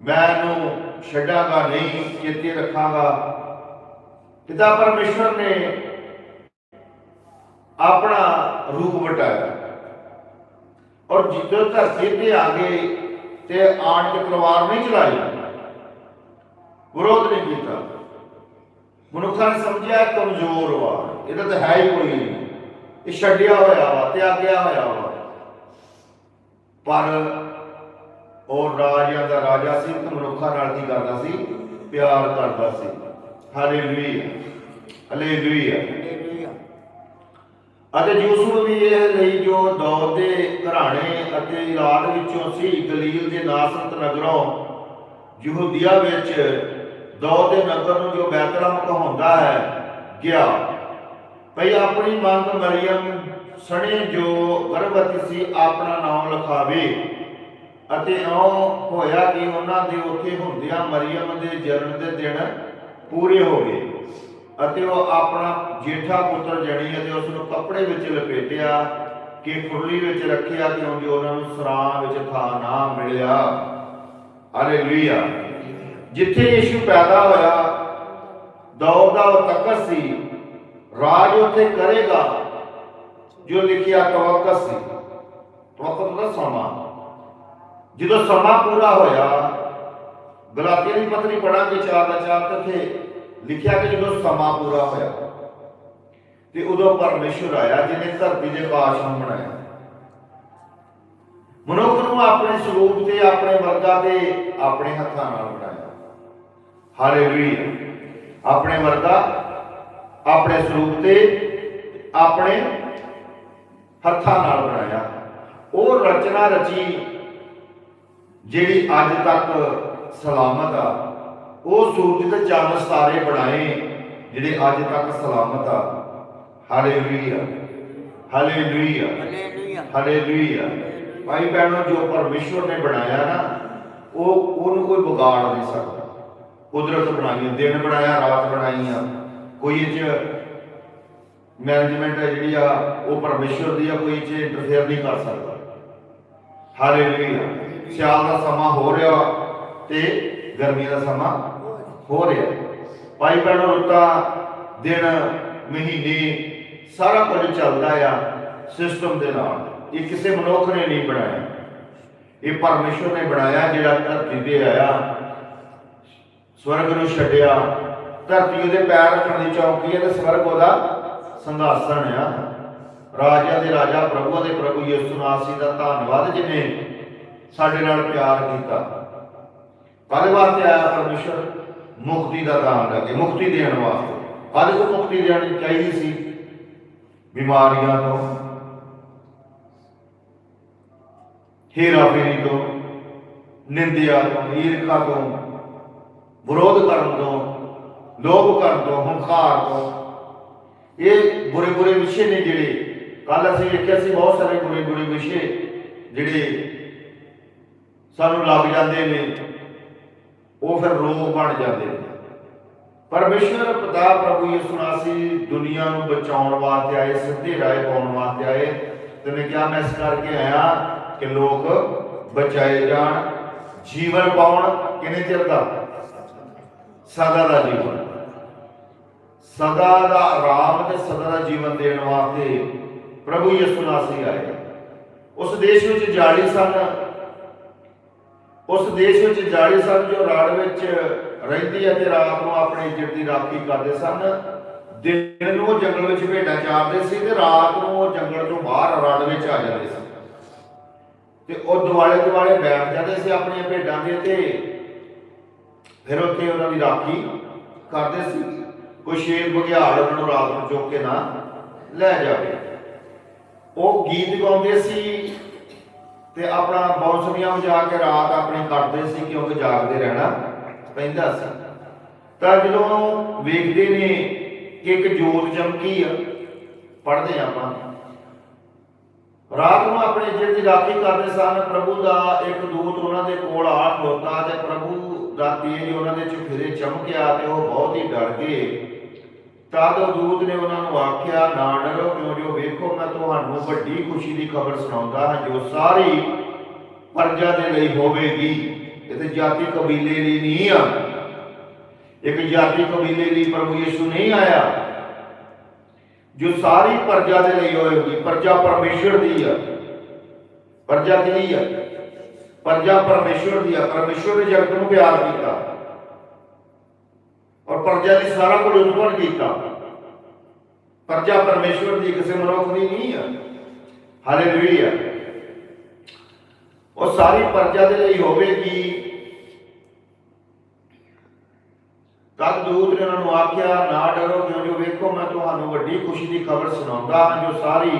ਮੈਂ ਇਹਨੂੰ ਛੱਡਾਂਗਾ ਨਹੀਂ, ਚੇਤੇ ਰੱਖਾਂਗਾ। ਪਿਤਾ ਪਰਮੇਸ਼ਰ ਨੇ ਆਪਣਾ ਰੂਪ ਵਟਾਇਆ। ਔਰ ਜਿੱਦੋਂ ਧਰਤੀ ਤੇ ਆ ਗਏ ਤੇ ਆਣ ਕੇ ਤਲਵਾਰ ਨਹੀਂ ਚਲਾਈ, ਵਿਰੋਧ ਨਹੀਂ ਕੀਤਾ। ਮਨੁੱਖਾਂ ਨੇ ਸਮਝਿਆ ਕਮਜ਼ੋਰ ਵਾ, ਇਹਦਾ ਤਾਂ ਹੈ ਹੀ ਕੋਈ ਨਹੀਂ। ਇਹ ਛੱਡਿਆ ਹੋਇਆ ਵਾ, ਤਿਆਗਿਆ ਹੋਇਆ ਵਾ। ਪਰ ਉਹ ਰਾਜਿਆਂ ਦਾ ਰਾਜਾ ਸੀ, ਤੇ ਮਨੁੱਖਾਂ ਨਾਲ ਕੀ ਕਰਦਾ ਸੀ? ਪਿਆਰ ਕਰਦਾ ਸੀ। ਹਾਲੇਲੂਇਆ ਹਾਲੇਲੂਇਆ ਅਤੇ ਯੂਸੁਫ ਵੀ ਇਹ ਲਈ ਜੋ ਦੌਦ ਦੇ ਘਰਾਣੇ ਅਤੇ ਇਲਾਦ ਵਿੱਚੋਂ ਸੀ, ਗਲੀਲ ਦੇ ਨਾਸਰਤ ਨਗਰੋਂ, ਯਹੂਦੀਆ ਵਿੱਚ ਦੌਦ ਦੇ ਨਗਰ ਨੂੰ ਜੋ ਬੈਤਲਹਮ ਕਹਾਉਂਦਾ ਹੈ, ਗਿਆ। ਭਈ ਆਪਣੀ ਮੰਗ ਮਰੀਮ ਸਣੇ ਜੋ ਗਰਭਵਤੀ ਸੀ, ਆਪਣਾ ਨਾਮ ਲਿਖਾਵੇ। ਅਤੇ ਉਹ ਹੋਇਆ ਕਿ ਉਹਨਾਂ ਦੇ ਉੱਥੇ ਹੁੰਦਿਆਂ ਮਰੀਮ ਦੇ ਜਨਮ ਦੇ ਦਿਨ ਪੂਰੇ ਹੋ ਗਏ। ਅਤੇ ਉਹ ਆਪਣਾ ਜੇਠਾ ਪੁੱਤਰ ਜਣੀ ਅਤੇ ਉਸ ਨੂੰ ਕੱਪੜੇ ਵਿੱਚ ਲਪੇਟਿਆ ਕਿ ਖੁਰਲੀ ਵਿੱਚ ਰੱਖਿਆ ਕਿਉਂਕਿ ਉਹਨਾਂ ਨੂੰ ਸਰਾਂ ਵਿੱਚ ਥਾਂ ਨਾ ਮਿਲਿਆ। ਹਾਲੇਲੂਇਆ ਜਿੱਥੇ ਯਿਸੂ ਪੈਦਾ ਹੋਇਆ, ਦੌਰ ਦਾ ਉਹ ਤੱਕਰ ਸੀ। ਰਾਜ ਉੱਥੇ ਕਰੇਗਾ, ਜੋ ਲਿਖਿਆ ਤਵਕਸ ਸੀ। ਤਵਕਤ ਦਾ ਸਮਾਂ। ਜਦੋਂ ਸਮਾਂ ਪੂਰਾ ਹੋਇਆ, ਗਲਾਤੀਆਂ ਦੀ ਪਤਰੀ ਪੜਾਂਗੇ ਚਾਰ ਦਾ ਚਾਰ ਤੇ ਲਿਖਿਆ ਕਿ ਜਦੋਂ ਸਮਾਂ ਪੂਰਾ ਹੋਇਆ ਤੇ ਉਦੋਂ ਪਰਮੇਸ਼ਰ ਆਇਆ ਜਿਹਨੇ ਧਰਤੀ ਦੇ ਆਕਾਸ਼ ਨੂੰ ਬਣਾਇਆ ਮਨੁੱਖ ਨੂੰ ਆਪਣੇ ਸਰੂਪ ਤੇ ਆਪਣੇ ਵਰਗਾ ਤੇ ਆਪਣੇ ਹੱਥਾਂ ਨਾਲ ਬਣਾਇਆ ਹਾਲੇਲੂਇਆ ਆਪਣੇ ਵਰਗਾ, ਆਪਣੇ ਸਰੂਪ ਤੇ ਆਪਣੇ ਹੱਥਾਂ ਨਾਲ ਬਣਾਇਆ ਉਹ ਰਚਨਾ ਰਚੀ ਜਿਹੜੀ ਅੱਜ ਤੱਕ ਸਲਾਮਤ ਆ। ਉਹ ਸੂਰਜ ਤੇ ਚੰਨ ਸਿਤਾਰੇ ਬਣਾਏ ਜਿਹੜੇ ਅੱਜ ਤੱਕ ਸਲਾਮਤ ਆ। ਹਾਲੇਲੂਇਆ ਹਾਲੇਲੂਇਆ ਹਾਲੇਲੂਇਆ ਭਾਈ ਭੈਣੋ ਜੋ ਪਰਮੇਸ਼ਵਰ ਨੇ ਬਣਾਇਆ ਨਾ ਉਹ ਉਹਨੂੰ ਕੋਈ ਵਿਗਾੜ ਨਹੀਂ ਸਕਦਾ। ਕੁਦਰਤ ਬਣਾਈ ਦਿਨ ਬਣਾਇਆ ਰਾਤ ਬਣਾਈ ਆ। ਕੋਈ ਇਹ ਚ ਮੈਨੇਜਮੈਂਟ ਹੈ ਜਿਹੜੀ ਆ ਉਹ ਪਰਮੇਸ਼ਵਰ ਦੀ ਆ ਕੋਈ ਇਹ ਚ ਇੰਟਰਫੇਅਰ ਨਹੀਂ ਕਰ ਸਕਦਾ। ਹਾਲੇਲੂਇਆ ਸਿਆਲ ਦਾ ਸਮਾਂ ਹੋ ਰਿਹਾ ਤੇ ਗਰਮੀ ਦਾ ਸਮਾਂ ਹੋ ਰਿਹਾ ਭਾਈ ਭੈਣੋ, ਰੁੱਤਾਂ, ਦਿਨ, ਮਹੀਨੇ, ਸਾਰਾ ਕੁਝ ਚੱਲਦਾ ਆ ਸਿਸਟਮ ਦੇ ਨਾਲ। ਇਹ ਕਿਸੇ ਮਨੁੱਖ ਨੇ ਨਹੀਂ ਬਣਾਇਆ। ਇਹ ਪਰਮੇਸ਼ਵਰ ਨੇ ਬਣਾਇਆ ਜਿਹੜਾ ਧਰਤੀ ਤੇ ਆਇਆ। ਸਵਰਗ ਨੂੰ ਛੱਡਿਆ। ਧਰਤੀ ਉਹਦੇ ਪੈਰ ਰੱਖਣ ਦੀ ਚੌਕੀ ਹੈ ਤੇ ਸਵਰਗ ਉਹਦਾ ਸੰਘਾਸਣ ਆ। ਰਾਜਾ ਦੇ ਰਾਜਾ ਪ੍ਰਭੂ ਦੇ ਪ੍ਰਭੂ, ਯਿਸੂ ਨਾਸੀ ਦਾ ਧੰਨਵਾਦ ਜਿਨੇ ਸਾਡੇ ਨਾਲ ਪਿਆਰ ਕੀਤਾ। ਕਾਹਦੇ ਵਾਸਤੇ ਆਇਆ ਪਰਮੇਸ਼ਰ? ਮੁਕਤੀ ਦਾ ਦਾਨ ਲੈ ਮੁਕਤੀ ਦੇਣ ਵਾਸਤੇ। ਕਾਹਦੇ ਕੋ ਮੁਕਤੀ ਦੇਣੀ ਚਾਹੀਦੀ ਸੀ ਬਿਮਾਰੀਆਂ ਤੋਂ, ਹੇਰਾ ਫੇਰੀ ਤੋਂ, ਨਿੰਦਿਆ ਤੋਂ, ਈਰਖਾ ਤੋਂ, ਵਿਰੋਧ ਕਰਨ ਤੋਂ, ਲੋਭ ਕਰਨ ਤੋਂ, ਹੰਕਾਰ ਤੋਂ। ਇਹ ਬੁਰੇ ਬੁਰੇ ਵਿਸ਼ੇ ਨੇ ਜਿਹੜੇ, ਕੱਲ ਅਸੀਂ ਵੇਖਿਆ ਸੀ ਬਹੁਤ ਸਾਰੇ ਬੁਰੇ ਬੁਰੇ ਵਿਸ਼ੇ ਜਿਹੜੇ ਸਾਨੂੰ ਲੱਗ ਜਾਂਦੇ ਨੇ। ਉਹ ਫਿਰ ਰੋਗ ਬਣ ਜਾਂਦੇ ਨੇ। ਪਰਮੇਸ਼ਵਰ ਪਿਤਾ ਪ੍ਰਭੂ ਯਿਸੂ ਮਸੀਹ ਦੁਨੀਆ ਨੂੰ ਬਚਾਉਣ ਵਾਸਤੇ ਆਏ, ਸਿੱਧੇ ਰਾਹ ਪਾਉਣ ਵਾਸਤੇ ਆਏ ਤੇ ਮੈਂ ਕਿਹਾ, ਮੈਂ ਇਸ ਕਰਕੇ ਆਇਆ ਕਿ ਲੋਕ ਬਚਾਏ ਜਾਣ, ਜੀਵਨ ਪਾਉਣ। ਕਿੰਨੇ ਚਿਰ ਦਾ? ਸਦਾ ਦਾ ਜੀਵਨ। ਸਦਾ ਦਾ ਆਰਾਮ ਤੇ ਸਦਾ ਦਾ ਜੀਵਨ ਦੇਣ ਵਾਸਤੇ ਪ੍ਰਭੂ ਯਿਸੂ ਮਸੀਹ ਆਏ। ਉਸ ਦੇਸ਼ ਵਿੱਚ ਜਾਲੀ ਸਨ। ਉਸ ਦੇਸ਼ ਵਿੱਚ ਜਾਲੀ ਸਨ ਜੋ ਰਾੜ ਵਿੱਚ ਰਹਿੰਦੀ ਅਤੇ ਰਾਤ ਨੂੰ ਆਪਣੇ ਇੱਜ਼ਤ ਦੀ ਰਾਖੀ ਕਰਦੇ ਸਨ। ਦਿਨ ਨੂੰ ਉਹ ਜੰਗਲ ਵਿੱਚ ਭੇਡਾਂ ਚਾਰਦੇ ਸੀ ਤੇ ਰਾਤ ਨੂੰ ਉਹ ਜੰਗਲ ਤੋਂ ਬਾਹਰ ਰਾੜ ਵਿੱਚ ਆ ਜਾਂਦੇ ਸੀ। ਤੇ ਉਹ ਦੁਆਲੇ ਦੁਆਲੇ ਬੈਠ ਜਾਂਦੇ ਸੀ ਆਪਣੀਆਂ ਭੇਡਾਂ ਦੇ ਤੇ। ਫਿਰ ਉੱਥੇ ਉਹਨਾਂ ਦੀ ਰਾਖੀ ਕਰਦੇ ਸੀ। ਕੋਈ ਸ਼ੇਰ ਬਘਿਆੜ ਉਹਨਾਂ ਨੂੰ ਰਾਤ ਨੂੰ ਚੁੱਕ ਕੇ ਨਾ ਲੈ ਜਾਵੇ। ਉਹ ਗੀਤ ਗਾਉਂਦੇ ਸੀ। ਤੇ ਆਪਣਾ ਬੌਂਸਰੀਆਂ ਵਜਾ ਕੇ ਰਾਤ ਆਪਣੀ ਕੱਟਦੇ ਸੀ ਕਿਉਂਕਿ ਜਾਗਦੇ ਰਹਿਣਾ ਪੈਂਦਾ ਸੀ। ਤਾਂ ਜਦੋਂ ਵੇਖਦੇ ਨੇ ਕਿ ਇੱਕ ਜੋਤ ਚਮਕੀ ਆ, ਪੜ੍ਹਦੇ ਆਪਾਂ। ਰਾਤ ਨੂੰ ਆਪਣੇ ਜਿਹੜੇ ਰਾਖੀ ਕਰਦੇ ਸਨ, ਪ੍ਰਭੂ ਦਾ ਇੱਕ ਦੂਤ ਉਹਨਾਂ ਦੇ ਕੋਲ ਆ ਖਲੋਤਾ ਤੇ ਪ੍ਰਭੂ ਦਾ ਤੇਜ ਉਹਨਾਂ ਦੇ ਚੁਫੇਰੇ ਚਮਕਿਆ ਤੇ ਉਹ ਬਹੁਤ ਹੀ ਡਰ ਗਏ। ਤਦ ਉਹ ਨੇ ਉਹਨਾਂ ਨੂੰ ਆਖਿਆ ਨਾ ਡਰੋ ਕਿਉਂ ਜੋ ਵੇਖੋ, ਮੈਂ ਤੁਹਾਨੂੰ ਵੱਡੀ ਖੁਸ਼ੀ ਦੀ ਖਬਰ ਸੁਣਾਉਂਦਾ ਹਾਂ, ਜੋ ਸਾਰੀ ਪਰਜਾ ਦੇ ਲਈ ਹੋਵੇਗੀ। ਇਹ ਤੇ ਜਾਤੀ ਕਬੀਲੇ ਲਈ ਨਹੀਂ ਆ। ਇੱਕ ਜਾਤੀ ਕਬੀਲੇ ਲਈ ਪ੍ਰਭੂ ਯਿਸੂ ਨਹੀਂ ਆਇਆ। ਜੋ ਸਾਰੀ ਪਰਜਾ ਦੇ ਲਈ ਹੋਏਗੀ ਪਰਜਾ ਪਰਮੇਸ਼ਵਰ ਦੀ ਆ। ਪਰਜਾ ਕਿਹਦੀ ਆ? ਪਰਜਾ ਪਰਮੇਸ਼ਵਰ ਦੀ ਆ। ਪਰਮੇਸ਼ਵਰ ਨੇ ਜਗਤ ਨੂੰ ਪਿਆਰ ਕੀਤਾ। ਔਰ ਪਰਜਾ ਦੀ ਸਾਰਾ ਕੁਝ ਉਤਪਨ ਕੀਤਾ। ਪਰਜਾ ਪਰਮੇਸ਼ਵਰ ਦੀ ਕਿਸੇ ਮਨੁੱਖ ਦੀ ਨਹੀਂ ਹੈ ਹਾਲੇਲੂਇਆ ਉਹ ਸਾਰੀ ਪਰਜਾ ਦੇ ਲਈ ਹੋਵੇਗੀ। ਤਦ ਦੂਤ ਨੇ ਉਹਨਾਂ ਨੂੰ ਆਖਿਆ, ਨਾ ਡਰੋ, ਕਿਉਂ ਜੋ ਵੇਖੋ, ਮੈਂ ਤੁਹਾਨੂੰ ਵੱਡੀ ਖੁਸ਼ੀ ਦੀ ਖਬਰ ਸੁਣਾਉਂਦਾ ਹਾਂ ਜੋ ਸਾਰੀ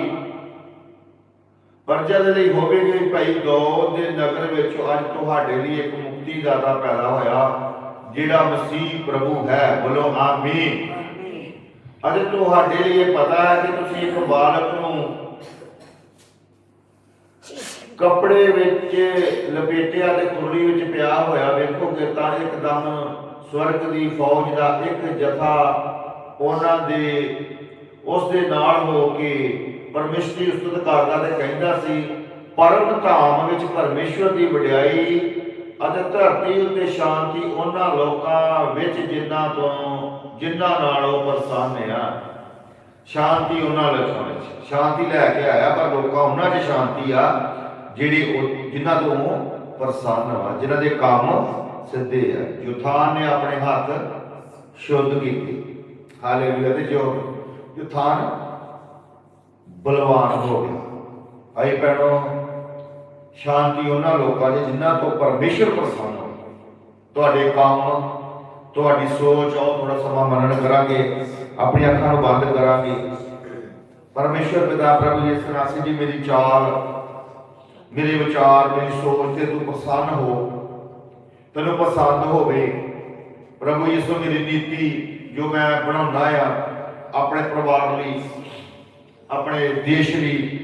ਪਰਜਾ ਦੇ ਲਈ ਹੋਵੇਗੀ। ਭਾਈ ਦਾਊਦ ਦੇ ਨਗਰ ਵਿੱਚ ਅੱਜ ਤੁਹਾਡੇ ਲਈ ਇੱਕ ਮੁਕਤੀ ਦਾਤਾ ਪੈਦਾ ਹੋਇਆ। ਜਿਹੜਾ ਮਸੀਹ ਪ੍ਰਭੂ ਹੈ, ਬੋਲੋ ਆਮੀਨ। ਅੱਜ ਤੁਹਾਡੇ ਲਈ ਇਹ ਪਤਾ ਹੈ ਕਿ ਤੁਸੀਂ ਇੱਕ ਬਾਲਕ ਨੂੰ ਕੱਪੜੇ ਵਿੱਚ ਲਪੇਟਿਆ ਤੇ ਕੁਰਲੀ ਵਿੱਚ ਪਿਆ ਹੋਇਆ ਵੇਖੋਗੇ ਤਾਂ ਇੱਕਦਮ ਸਵਰਗ ਦੀ ਫੌਜ ਦਾ ਇੱਕ ਜਥਾ ਉਹਨਾਂ ਦੇ, ਉਸ ਦੇ ਨਾਲ ਹੋ ਕੇ ਪਰਮੇਸ਼ਰ ਦੀ ਉਸਤਤ ਕਰਦਾ ਤੇ ਕਹਿੰਦਾ ਸੀ, ਪਰਮ ਧਾਮ ਵਿੱਚ ਪਰਮੇਸ਼ਵਰ ਦੀ ਵਡਿਆਈ ਅਤੇ ਧਰਤੀ ਉੱਤੇ ਸ਼ਾਂਤੀ ਉਹਨਾਂ ਲੋਕਾਂ ਵਿੱਚ ਜਿਨ੍ਹਾਂ ਤੋਂ ਜਿਨ੍ਹਾਂ ਨਾਲ ਉਹ ਪ੍ਰਸੰਨ ਆ। ਸ਼ਾਂਤੀ ਉਹਨਾਂ ਲੋਕਾਂ ਵਿੱਚ। ਸ਼ਾਂਤੀ ਲੈ ਕੇ ਆਇਆ, ਪਰ ਲੋਕਾਂ ਉਹਨਾਂ 'ਚ ਸ਼ਾਂਤੀ ਆ ਜਿਹੜੀ ਉਹ ਜਿਨ੍ਹਾਂ ਤੋਂ ਉਹ ਪ੍ਰਸੰਨ ਆ, ਜਿਨ੍ਹਾਂ ਦੇ ਕੰਮ ਸਿੱਧੇ ਆ। ਯੁਥਾਨ ਨੇ ਆਪਣੇ ਹੱਥ ਸ਼ੁੱਧ ਕੀਤੇ। ਹਾਲੇਲੂਇਆ ਤੇ ਜੋ ਯੁਥਾਨ ਬਲਵਾਨ ਹੋ ਗਿਆ। ਭਾਈ ਭੈਣੋ ਸ਼ਾਂਤੀ ਉਹਨਾਂ ਲੋਕਾਂ 'ਚ ਜਿਨ੍ਹਾਂ ਤੋਂ ਪਰਮੇਸ਼ਰ ਪ੍ਰਸੰਨ ਹੋ। ਤੁਹਾਡੇ ਕੰਮ, ਤੁਹਾਡੀ ਸੋਚ ਆਓ ਥੋੜਾ ਸਮਾਂ ਮੰਨਣ ਕਰਾਂਗੇ ਆਪਣੀ ਅੱਖਾਂ ਨੂੰ ਬੰਦ ਕਰਾਂਗੇ। ਪਰਮੇਸ਼ਰ ਪਿਤਾ ਪ੍ਰਭੂ ਯਿਸੂ ਨਾਸੀ ਜੀ, ਮੇਰੀ ਚਾਲ, ਮੇਰੇ ਵਿਚਾਰ, ਮੇਰੀ ਸੋਚ ਤੇ ਤੂੰ ਪ੍ਰਸੰਨ ਹੋ। ਤੈਨੂੰ ਪਸੰਦ ਹੋਵੇ। ਪ੍ਰਭੂ ਯਿਸੂ, ਮੇਰੀ ਨੀਤੀ ਜੋ ਮੈਂ ਬਣਾਉਂਦਾ ਆ, ਆਪਣੇ ਪਰਿਵਾਰ ਲਈ, ਆਪਣੇ ਦੇਸ਼ ਲਈ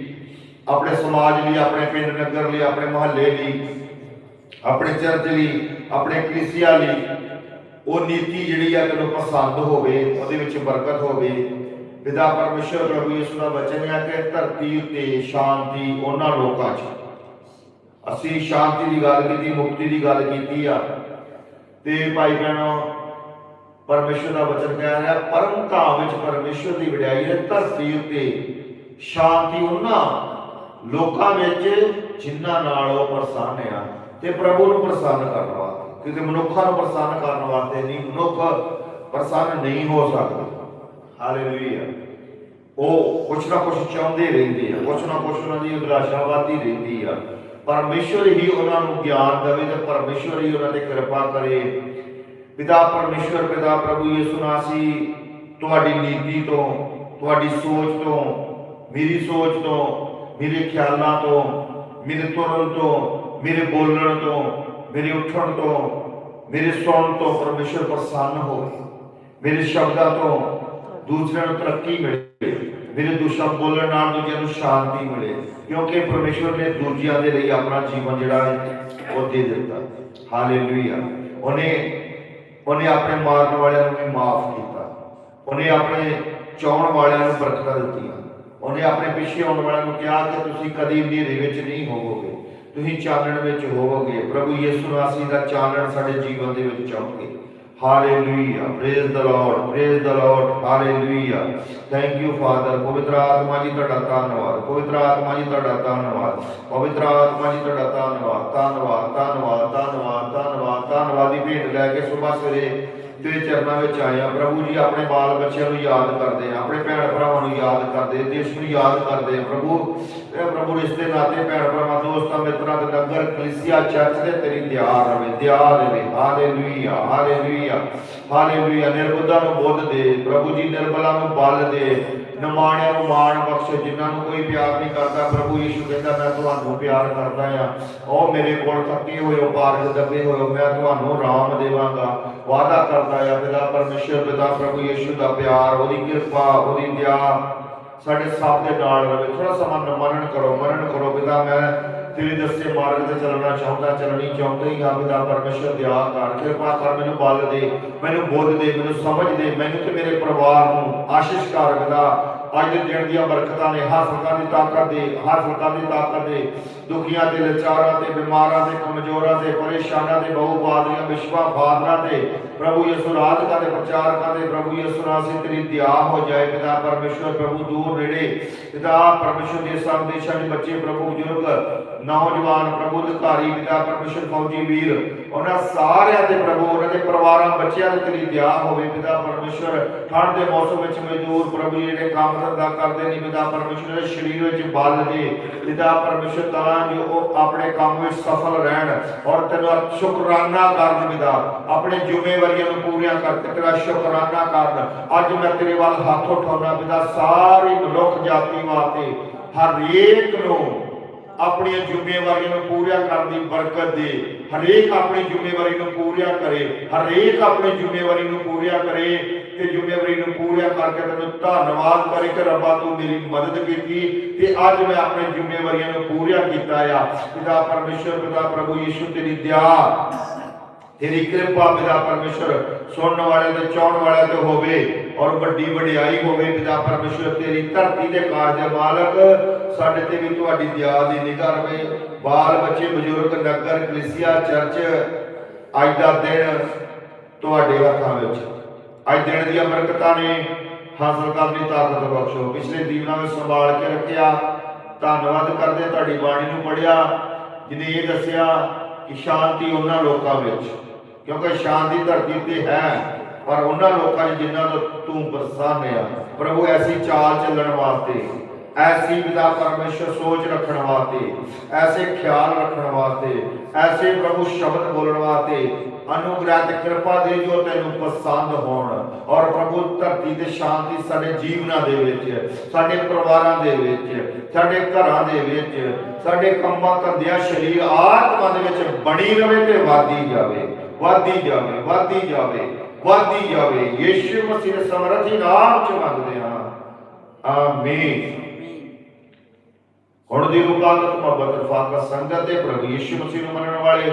ਆਪਣੇ ਸਮਾਜ ਲਈ, ਆਪਣੇ ਪਿੰਡ ਨਗਰ ਲਈ, ਆਪਣੇ ਮੁਹੱਲੇ ਲਈ, ਆਪਣੇ ਚਰਚ ਲਈ, ਆਪਣੇ ਕਲੀਸਿਆ ਲਈ, ਉਹ ਨੀਤੀ ਜਿਹੜੀ ਆ ਤੈਨੂੰ ਪਸੰਦ ਹੋਵੇ, ਉਹਦੇ ਵਿੱਚ ਬਰਕਤ ਹੋਵੇ, ਪਿਤਾ ਪਰਮੇਸ਼ਰ ਪ੍ਰਭੂ ਯਿਸੂ ਦਾ ਵਚਨ ਹੈ ਕਿ ਧਰਤੀ ਉੱਤੇ ਸ਼ਾਂਤੀ ਉਹਨਾਂ ਲੋਕਾਂ 'ਚ। ਅਸੀਂ ਸ਼ਾਂਤੀ ਦੀ ਗੱਲ ਕੀਤੀ, ਮੁਕਤੀ ਦੀ ਗੱਲ ਕੀਤੀ ਆ। ਤੇ ਭਾਈ ਭੈਣੋ, ਪਰਮੇਸ਼ਰ ਦਾ ਵਚਨ ਕਹਿ ਰਿਹਾ, ਪਰਮ ਧਾਮ ਵਿੱਚ ਪਰਮੇਸ਼ਰ ਦੀ ਵਡਿਆਈ ਹੈ, ਧਰਤੀ ਉੱਤੇ ਸ਼ਾਂਤੀ ਉਹਨਾਂ ਲੋਕਾਂ ਵਿੱਚ ਜਿਨ੍ਹਾਂ ਨਾਲ ਉਹ ਪ੍ਰਸੰਨ ਆ ਤੇ ਪ੍ਰਭੂ ਨੂੰ ਪ੍ਰਸੰਨ ਕਰਨ ਵਾਸਤੇ, ਕਿਉਂਕਿ ਮਨੁੱਖਾਂ ਨੂੰ ਪ੍ਰਸੰਨ ਕਰਨ ਵਾਸਤੇ ਨਹੀਂ, ਮਨੁੱਖ ਪ੍ਰਸੰਨ ਨਹੀਂ ਹੋ ਸਕਦੇ। ਹਾਲੇਲੂਇਆ ਉਹ ਕੁਛ ਨਾ ਕੁਛ ਚਾਹੁੰਦੇ ਰਹਿੰਦੇ ਆ, ਕੁਛ ਨਾ ਕੁਛ ਉਹਨਾਂ ਦੀ ਅਭਿਲਾਸ਼ਾ ਵਧਦੀ ਰਹਿੰਦੀ ਆ। ਪਰਮੇਸ਼ਵਰ ਹੀ ਉਹਨਾਂ ਨੂੰ ਗਿਆਨ ਦੇਵੇ ਤੇ ਪਰਮੇਸ਼ਵਰ ਹੀ ਉਹਨਾਂ ਤੇ ਕਿਰਪਾ ਕਰੇ। ਪਿਤਾ ਪਰਮੇਸ਼ਵਰ, ਪਿਤਾ ਪ੍ਰਭੂ ਯਿਸੂ ਨਾਸੀ, ਤੁਹਾਡੀ ਨੀਤੀ ਤੋਂ, ਤੁਹਾਡੀ ਸੋਚ ਤੋਂ, ਮੇਰੀ ਸੋਚ ਤੋਂ ਮੇਰੇ ਖਿਆਲਾਂ ਤੋਂ ਮੇਰੇ ਤੁਰਨ ਤੋਂ ਮੇਰੇ ਬੋਲਣ ਤੋਂ ਮੇਰੇ ਉੱਠਣ ਤੋਂ ਮੇਰੇ ਸੁਣਨ ਤੋਂ ਪਰਮੇਸ਼ਰ ਪ੍ਰਸੰਨ ਹੋਵੇ ਮੇਰੇ ਸ਼ਬਦਾਂ ਤੋਂ ਦੂਸਰਿਆਂ ਨੂੰ ਤਰੱਕੀ ਮਿਲੇ ਮੇਰੇ ਦੁਸ਼ਾ ਬੋਲਣ ਨਾਲ ਦੂਜਿਆਂ ਨੂੰ ਸ਼ਾਂਤੀ ਮਿਲੇ ਕਿਉਂਕਿ ਪਰਮੇਸ਼ਵਰ ਨੇ ਦੂਜਿਆਂ ਦੇ ਲਈ ਆਪਣਾ ਜੀਵਨ ਜਿਹੜਾ ਹੈ ਉਹ ਦੇ ਦਿੱਤਾ ਹਾਲੇਲੂਇਆ ਉਹਨੇ ਉਹਨੇ ਆਪਣੇ ਮਾਰਨ ਵਾਲਿਆਂ ਨੂੰ ਵੀ ਮਾਫ ਕੀਤਾ ਉਹਨੇ ਆਪਣੇ ਚਾਉਣ ਵਾਲਿਆਂ ਨੂੰ ਬਰਕਤਾਂ ਦਿੱਤੀਆਂ ਉਹਨੇ ਆਪਣੇ ਪਿੱਛੇ ਆਉਣ ਵਾਲਿਆਂ ਨੂੰ ਕਿਹਾ ਕਿ ਤੁਸੀਂ ਕਦੀ ਹਨੇਰੇ ਵਿੱਚ ਨਹੀਂ ਹੋਵੋਗੇ। ਤੁਸੀਂ ਚਾਨਣ ਵਿੱਚ ਹੋਵੋਗੇ। ਪ੍ਰਭੂ ਯਿਸੂ ਮਸੀਹ ਦਾ ਚਾਨਣ ਸਾਡੇ ਜੀਵਨ ਦੇ ਵਿੱਚ ਆਉਣਗੇ। Hallelujah praise the Lord praise the Lord hallelujah thank you father ਪਵਿੱਤਰ ਆਤਮਾ ਜੀ, ਤੁਹਾਡਾ ਧੰਨਵਾਦ। ਪਵਿੱਤਰ ਆਤਮਾ ਜੀ, ਤੁਹਾਡਾ ਧੰਨਵਾਦ। ਪਵਿੱਤਰ ਆਤਮਾ ਜੀ, ਤੁਹਾਡਾ ਧੰਨਵਾਦ। ਧੰਨਵਾਦ ਧੰਨਵਾਦ ਧੰਨਵਾਦ ਧੰਨਵਾਦ, ਧੰਨਵਾਦੀ ਭੇਟ ਲੈ ਕੇ ਸਵੇਰ ਸਵੇਰੇ ਤੇਰੇ ਚਰਨਾਂ ਵਿੱਚ ਆਏ ਪ੍ਰਭੂ ਜੀ, ਆਪਣੇ ਬਾਲ ਬੱਚਿਆਂ ਨੂੰ ਯਾਦ ਕਰਦੇ ਆ ਆਪਣੇ ਭੈਣ ਭਰਾਵਾਂ ਨੂੰ ਯਾਦ ਕਰਦੇ ਦੇਸ਼ ਨੂੰ ਯਾਦ ਕਰਦੇ ਆ ਪ੍ਰਭੂ, ਇਹ ਪ੍ਰਭੂ ਰਿਸ਼ਤੇ ਨਾਤੇ ਭੈਣ ਭਰਾਵਾਂ, ਦੋਸਤਾਂ, ਮਿੱਤਰਾਂ ਤੇ ਨਗਰ ਕਲੀਸਿਆ, ਚਰਚ ਦੇ ਤੇਰੀ ਦਿਆ ਰਵੇ ਦਿਆ ਰਵੇ। Hallelujah hallelujah hallelujah. ਨਿਰਬੁੱਧਾ ਨੂੰ ਬੁੱਧ ਦੇ, ਪ੍ਰਭੂ ਜੀ ਨਿਰਬਲਾ ਨੂੰ ਬਲ ਦੇ। ਨਿਮਾਣਿਆਂ ਨੂੰ ਮਾਣ ਬਖਸ਼ੋ, ਜਿਨ੍ਹਾਂ ਨੂੰ ਕੋਈ ਪਿਆਰ ਨਹੀਂ ਕਰਦਾ, ਪ੍ਰਭੂ ਯੀਸ਼ੂ ਕਹਿੰਦਾ, ਮੈਂ ਤੁਹਾਨੂੰ ਪਿਆਰ ਕਰਦਾ ਆ ਉਹ ਮੇਰੇ ਕੋਲ ਥੱਕੇ ਹੋਏ ਹੋ ਪਾਰਕ ਦੱਬੇ ਹੋਏ ਮੈਂ ਤੁਹਾਨੂੰ ਆਰਾਮ ਦੇਵਾਂਗਾ। ਵਾਅਦਾ ਕਰਦਾ ਆ ਪਿਤਾ ਪਰਮੇਸ਼ਰ, ਪਿਤਾ ਪ੍ਰਭੂ ਯੀਸ਼ੂ ਦਾ ਪਿਆਰ, ਉਹਦੀ ਕਿਰਪਾ, ਉਹਦੀ ਦਇਆ ਸਾਡੇ ਸਭ ਦੇ ਨਾਲ ਰਹੇ ਥੋੜਾ ਸਮਾਂ ਮਨਨ ਕਰੋ ਮਨਨ ਕਰੋ, ਪਿਤਾ, ਮੈਂ ਤੇਰੇ ਦੱਸੇ ਮਾਰਗ ਤੇ ਚੱਲਣਾ ਚਾਹੁੰਦਾ, ਚੱਲਣੀ ਚਾਹੁੰਦਾ ਹੀ ਹਾਂ ਪਿਤਾ ਪਰਮੇਸ਼ਰ ਦਇਆ ਕਰ। ਕਿਰਪਾ ਕਰ ਮੈਨੂੰ ਬਲ ਦੇ, ਮੈਨੂੰ ਬੁੱਧ ਦੇ, ਮੈਨੂੰ ਸਮਝ ਦੇ, ਮੈਨੂੰ ਤੇ ਮੇਰੇ ਪਰਿਵਾਰ ਨੂੰ ਆਸ਼ੀਸ਼ ਕਰ ਪਿਤਾ ਅੱਜ ਦੇ ਦਿਨ ਦੀਆਂ ਬਰਕਤਾਂ ਨੇ, ਹਰ ਕਰਨ ਦੀ ਤਾਕਤ ਦੇ, ਹਰ ਕਰਨ ਦੀ ਤਾਕਤ ਦੇ। ਦੁਖੀਆਂ ਤੇ ਲਾਚਾਰਾਂ ਤੇ, ਬਿਮਾਰਾਂ ਤੇ, ਕਮਜ਼ੋਰਾਂ ਤੇ, ਪਰੇਸ਼ਾਨਾਂ ਤੇ ਬਹੁ ਬਾਦਰੀਆਂ ਵਿਸ਼ਵਾ ਫਾਦਰਾਂ ਤੇ। ਪ੍ਰਭੂ ਯਿਸੂ ਰਾਧਕਾਂ ਦੇ ਪ੍ਰਚਾਰਕਾਂ ਦੇ ਪ੍ਰਭੂ ਯਿਸੂ ਨਾਲ ਤੇਰੀ ਦਿਆ ਹੋ ਜਾਏ। ਪਿਤਾ ਪਰਮੇਸ਼ਵਰ, ਪ੍ਰਭੂ ਦੂਰ ਨੇੜੇ। ਪਿਤਾ ਪਰਮੇਸ਼ਵਰ ਦੇ ਸਭ ਦੇਸ਼ਾਂ ਦੇ ਬੱਚੇ, ਪ੍ਰਭੂ ਬਜ਼ੁਰਗ, ਨੌਜਵਾਨ, ਪ੍ਰਭੂ ਅਧਿਕਾਰੀ, ਪਿਤਾ ਪਰਮੇਸ਼ਵਰ, ਫੌਜੀ ਵੀਰ, ਉਹਨਾਂ ਸਾਰਿਆਂ ਤੇ ਪ੍ਰਭੂ, ਉਹਨਾਂ ਦੇ ਪਰਿਵਾਰਾਂ, ਬੱਚਿਆਂ ਦੇ ਤੇਰੀ ਦਿਆ ਹੋਵੇ। ਪਿਤਾ ਪਰਮੇਸ਼ਵਰ ਠੰਡ ਦੇ ਮੌਸਮ ਵਿੱਚ ਮਜ਼ਦੂਰ, ਪ੍ਰਭੂ ਜਿਹੜੇ ਕੰਮ ਧੰਦਾ ਕਰਦੇ ਨੇ, ਪਿਤਾ ਪਰਮੇਸ਼ਵਰ ਸਰੀਰ ਵਿੱਚ ਬਲ ਦੇ। ਪਿਤਾ ਪਰਮੇਸ਼ਵਰ ਤਾਂ ਜੋ ਉਹ ਆਪਣੇ ਕੰਮ ਵਿੱਚ ਸਫਲ ਰਹਿਣ ਔਰ ਤੇਰਾ ਸ਼ੁਕਰਾਨਾ ਕਰਨ ਪਿਤਾ ਆਪਣੇ ਜ਼ਿੰਮੇਵਾਰੀਆਂ ਨੂੰ ਪੂਰੀਆਂ ਕਰਕੇ ਤੇਰਾ ਸ਼ੁਕਰਾਨਾ ਕਰਨ। ਅੱਜ ਮੈਂ ਤੇਰੇ ਵੱਲ ਹੱਥ ਉਠਾਉਣਾ ਪਿਤਾ ਸਾਰੀ ਮਨੁੱਖ ਜਾਤੀ ਵਾਸਤੇ। ਹਰੇਕ ਨੂੰ ਆਪਣੀਆਂ ਜ਼ਿੰਮੇਵਾਰੀਆਂ ਨੂੰ ਪੂਰੀਆਂ ਕਰਨ ਦੀ ਬਰਕਤ ਦੇ। ਹਰੇਕ ਆਪਣੀ ਜ਼ਿੰਮੇਵਾਰੀ ਨੂੰ ਪੂਰੀਆਂ ਕਰੇ, ਹਰੇਕ ਆਪਣੀ ਜ਼ਿੰਮੇਵਾਰੀ ਨੂੰ ਪੂਰੀਆਂ ਕਰੇ ਤੇ ਜ਼ਿੰਮੇਵਾਰੀ ਨੂੰ ਪੂਰੀਆਂ ਕਰਕੇ ਤੈਨੂੰ ਧੰਨਵਾਦ ਕਰੇ ਕਿ ਰੱਬਾ ਤੂੰ ਮੇਰੀ ਮਦਦ ਕੀਤੀ ਤੇ ਅੱਜ ਮੈਂ ਆਪਣੀ ਜ਼ਿੰਮੇਵਾਰੀਆਂ ਨੂੰ ਪੂਰੀਆਂ ਕੀਤਾ ਆ। ਪਿਤਾ ਪਰਮੇਸ਼ਰ, ਪਿਤਾ ਪ੍ਰਭੂ ਯੀਸ਼ੂ, ਤੇਰੀ ਦਇਆ, ਤੇਰੀ ਕਿਰਪਾ ਪਿਤਾ ਪਰਮੇਸ਼ਰ ਸੁਣਨ ਵਾਲੇ ਤੇ ਚਾਹਣ ਵਾਲੇ ਤੇ ਹੋਵੇ ਔਰ ਵੱਡੀ ਵਡਿਆਈ ਹੋਵੇ। ਪਿਤਾ ਪਰਮੇਸ਼ਰ, ਤੇਰੀ ਧਰਤੀ ਦੇ ਕਾਰਜ ਦੇ ਮਾਲਕ ਸਾਡੇ ਤੇ ਵੀ ਤੁਹਾਡੀ ਦਇਆ ਦੀ ਨਿਗਾਹ ਰਵੇ। ਬਾਲ ਬੱਚੇ, ਬਜ਼ੁਰਗ, ਨਗਰ, ਕਲੀਸਿਆ, ਚਰਚ, ਅੱਜ ਦਾ ਦਿਨ ਤੁਹਾਡੇ ਹੱਥਾਂ ਵਿੱਚ। ਅੱਜ ਦਿਨ ਦੀਆਂ ਬਰਕਤਾਂ ਨੇ ਹਾਸਲ ਕਰਨ ਦੀ ਤਾਕਤ ਬਖਸ਼ੋ। ਪਿਛਲੇ ਦੀਨਾਂ ਵਿੱਚ ਸੰਭਾਲ ਕੇ ਰੱਖਿਆ। ਧੰਨਵਾਦ ਕਰਦੇ ਤੁਹਾਡੀ ਬਾਣੀ ਨੂੰ ਪੜਿਆ ਜਿਹਨੇ ਇਹ ਦੱਸਿਆ ਕਿ ਸ਼ਾਂਤੀ ਉਹਨਾਂ ਲੋਕਾਂ ਵਿੱਚ, ਕਿਉਂਕਿ ਸ਼ਾਂਤੀ ਧਰਤੀ ਤੇ ਹੈ, ਪਰ ਉਹਨਾਂ ਲੋਕਾਂ 'ਚ ਜਿਨ੍ਹਾਂ ਤੋਂ ਤੂੰ ਪ੍ਰਸੰਨ ਆ। ਪ੍ਰਭੂ, ਐਸੀ ਚਾਲ ਚੱਲਣ ਵਾਸਤੇ ਐਸੀ ਵਿਦਾ ਪਰਮੇਸ਼ਰ ਸੋਚ ਰੱਖਣ ਵਾਸਤੇ, ਐਸੇ ਖਿਆਲ ਰੱਖਣ ਵਾਸਤੇ, ਐਸੇ ਪ੍ਰਭੂ ਸ਼ਬਦ ਬੋਲਣ ਵਾਸਤੇ, ਅਨੁਗ੍ਰਹ ਤੇ ਕਿਰਪਾ ਦੇ ਜੋ ਤੈਨੂੰ ਪਸੰਦ ਹੋਣ ਔਰ ਪ੍ਰਭੂ ਧਰਤੀ ਤੇ ਸ਼ਾਂਤੀ ਸਾਡੇ ਜੀਵਨਾਂ ਦੇ ਵਿੱਚ, ਸਾਡੇ ਪਰਿਵਾਰਾਂ ਦੇ ਵਿੱਚ, ਸਾਡੇ ਘਰਾਂ ਦੇ ਵਿੱਚ, ਸਾਡੇ ਕੰਮਾਂ ਧੰਦਿਆਂ, ਸਰੀਰ, ਆਤਮਾ ਦੇ ਵਿੱਚ ਬਣੀ ਰਵੇ ਤੇ ਵਾਦੀ ਜਾਵੇ ਵਾਦੀ ਜਾਵੇ ਵਾਦੀ ਜਾਵੇ ਵਾਦੀ ਜਾਵੇ। ਯੀਸ਼ੂ ਮਸੀਹ ਦੇ ਸਮਰਥੀ ਨਾਮ ਚ ਮੰਗਦੇ ਹਾਂ। ਆਮੀਨ। ਹੁਣ ਦੀ ਰੁਕਾਵਟ ਮੁਹੱਬਤ ਰਫਾਕਤ ਸੰਗਤ ਤੇ ਪ੍ਰਭੂ ਯੀਸ਼ੂ ਮਸੀਹ ਨੂੰ ਮੰਨਣ ਵਾਲੇ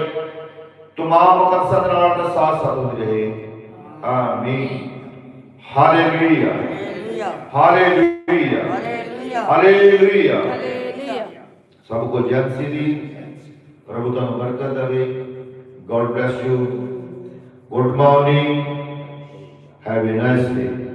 ਤਮਾਮ ਮਕਸਦ ਨਾਲ ਦਾ ਸਾਥ ਸਾਥ ਹੁੰਦੇ ਰਹੇ। Amen. Hallelujah. Hallelujah. Hallelujah. Hallelujah. Hallelujah. Hallelujah. ਸਭ ਕੋ ਜਨਸੀ ਦੀ ਪ੍ਰਭੂ ਤੁਹਾਨੂੰ ਬਰਕਤ ਦੇਵੇ। God bless you good morning. Have a nice day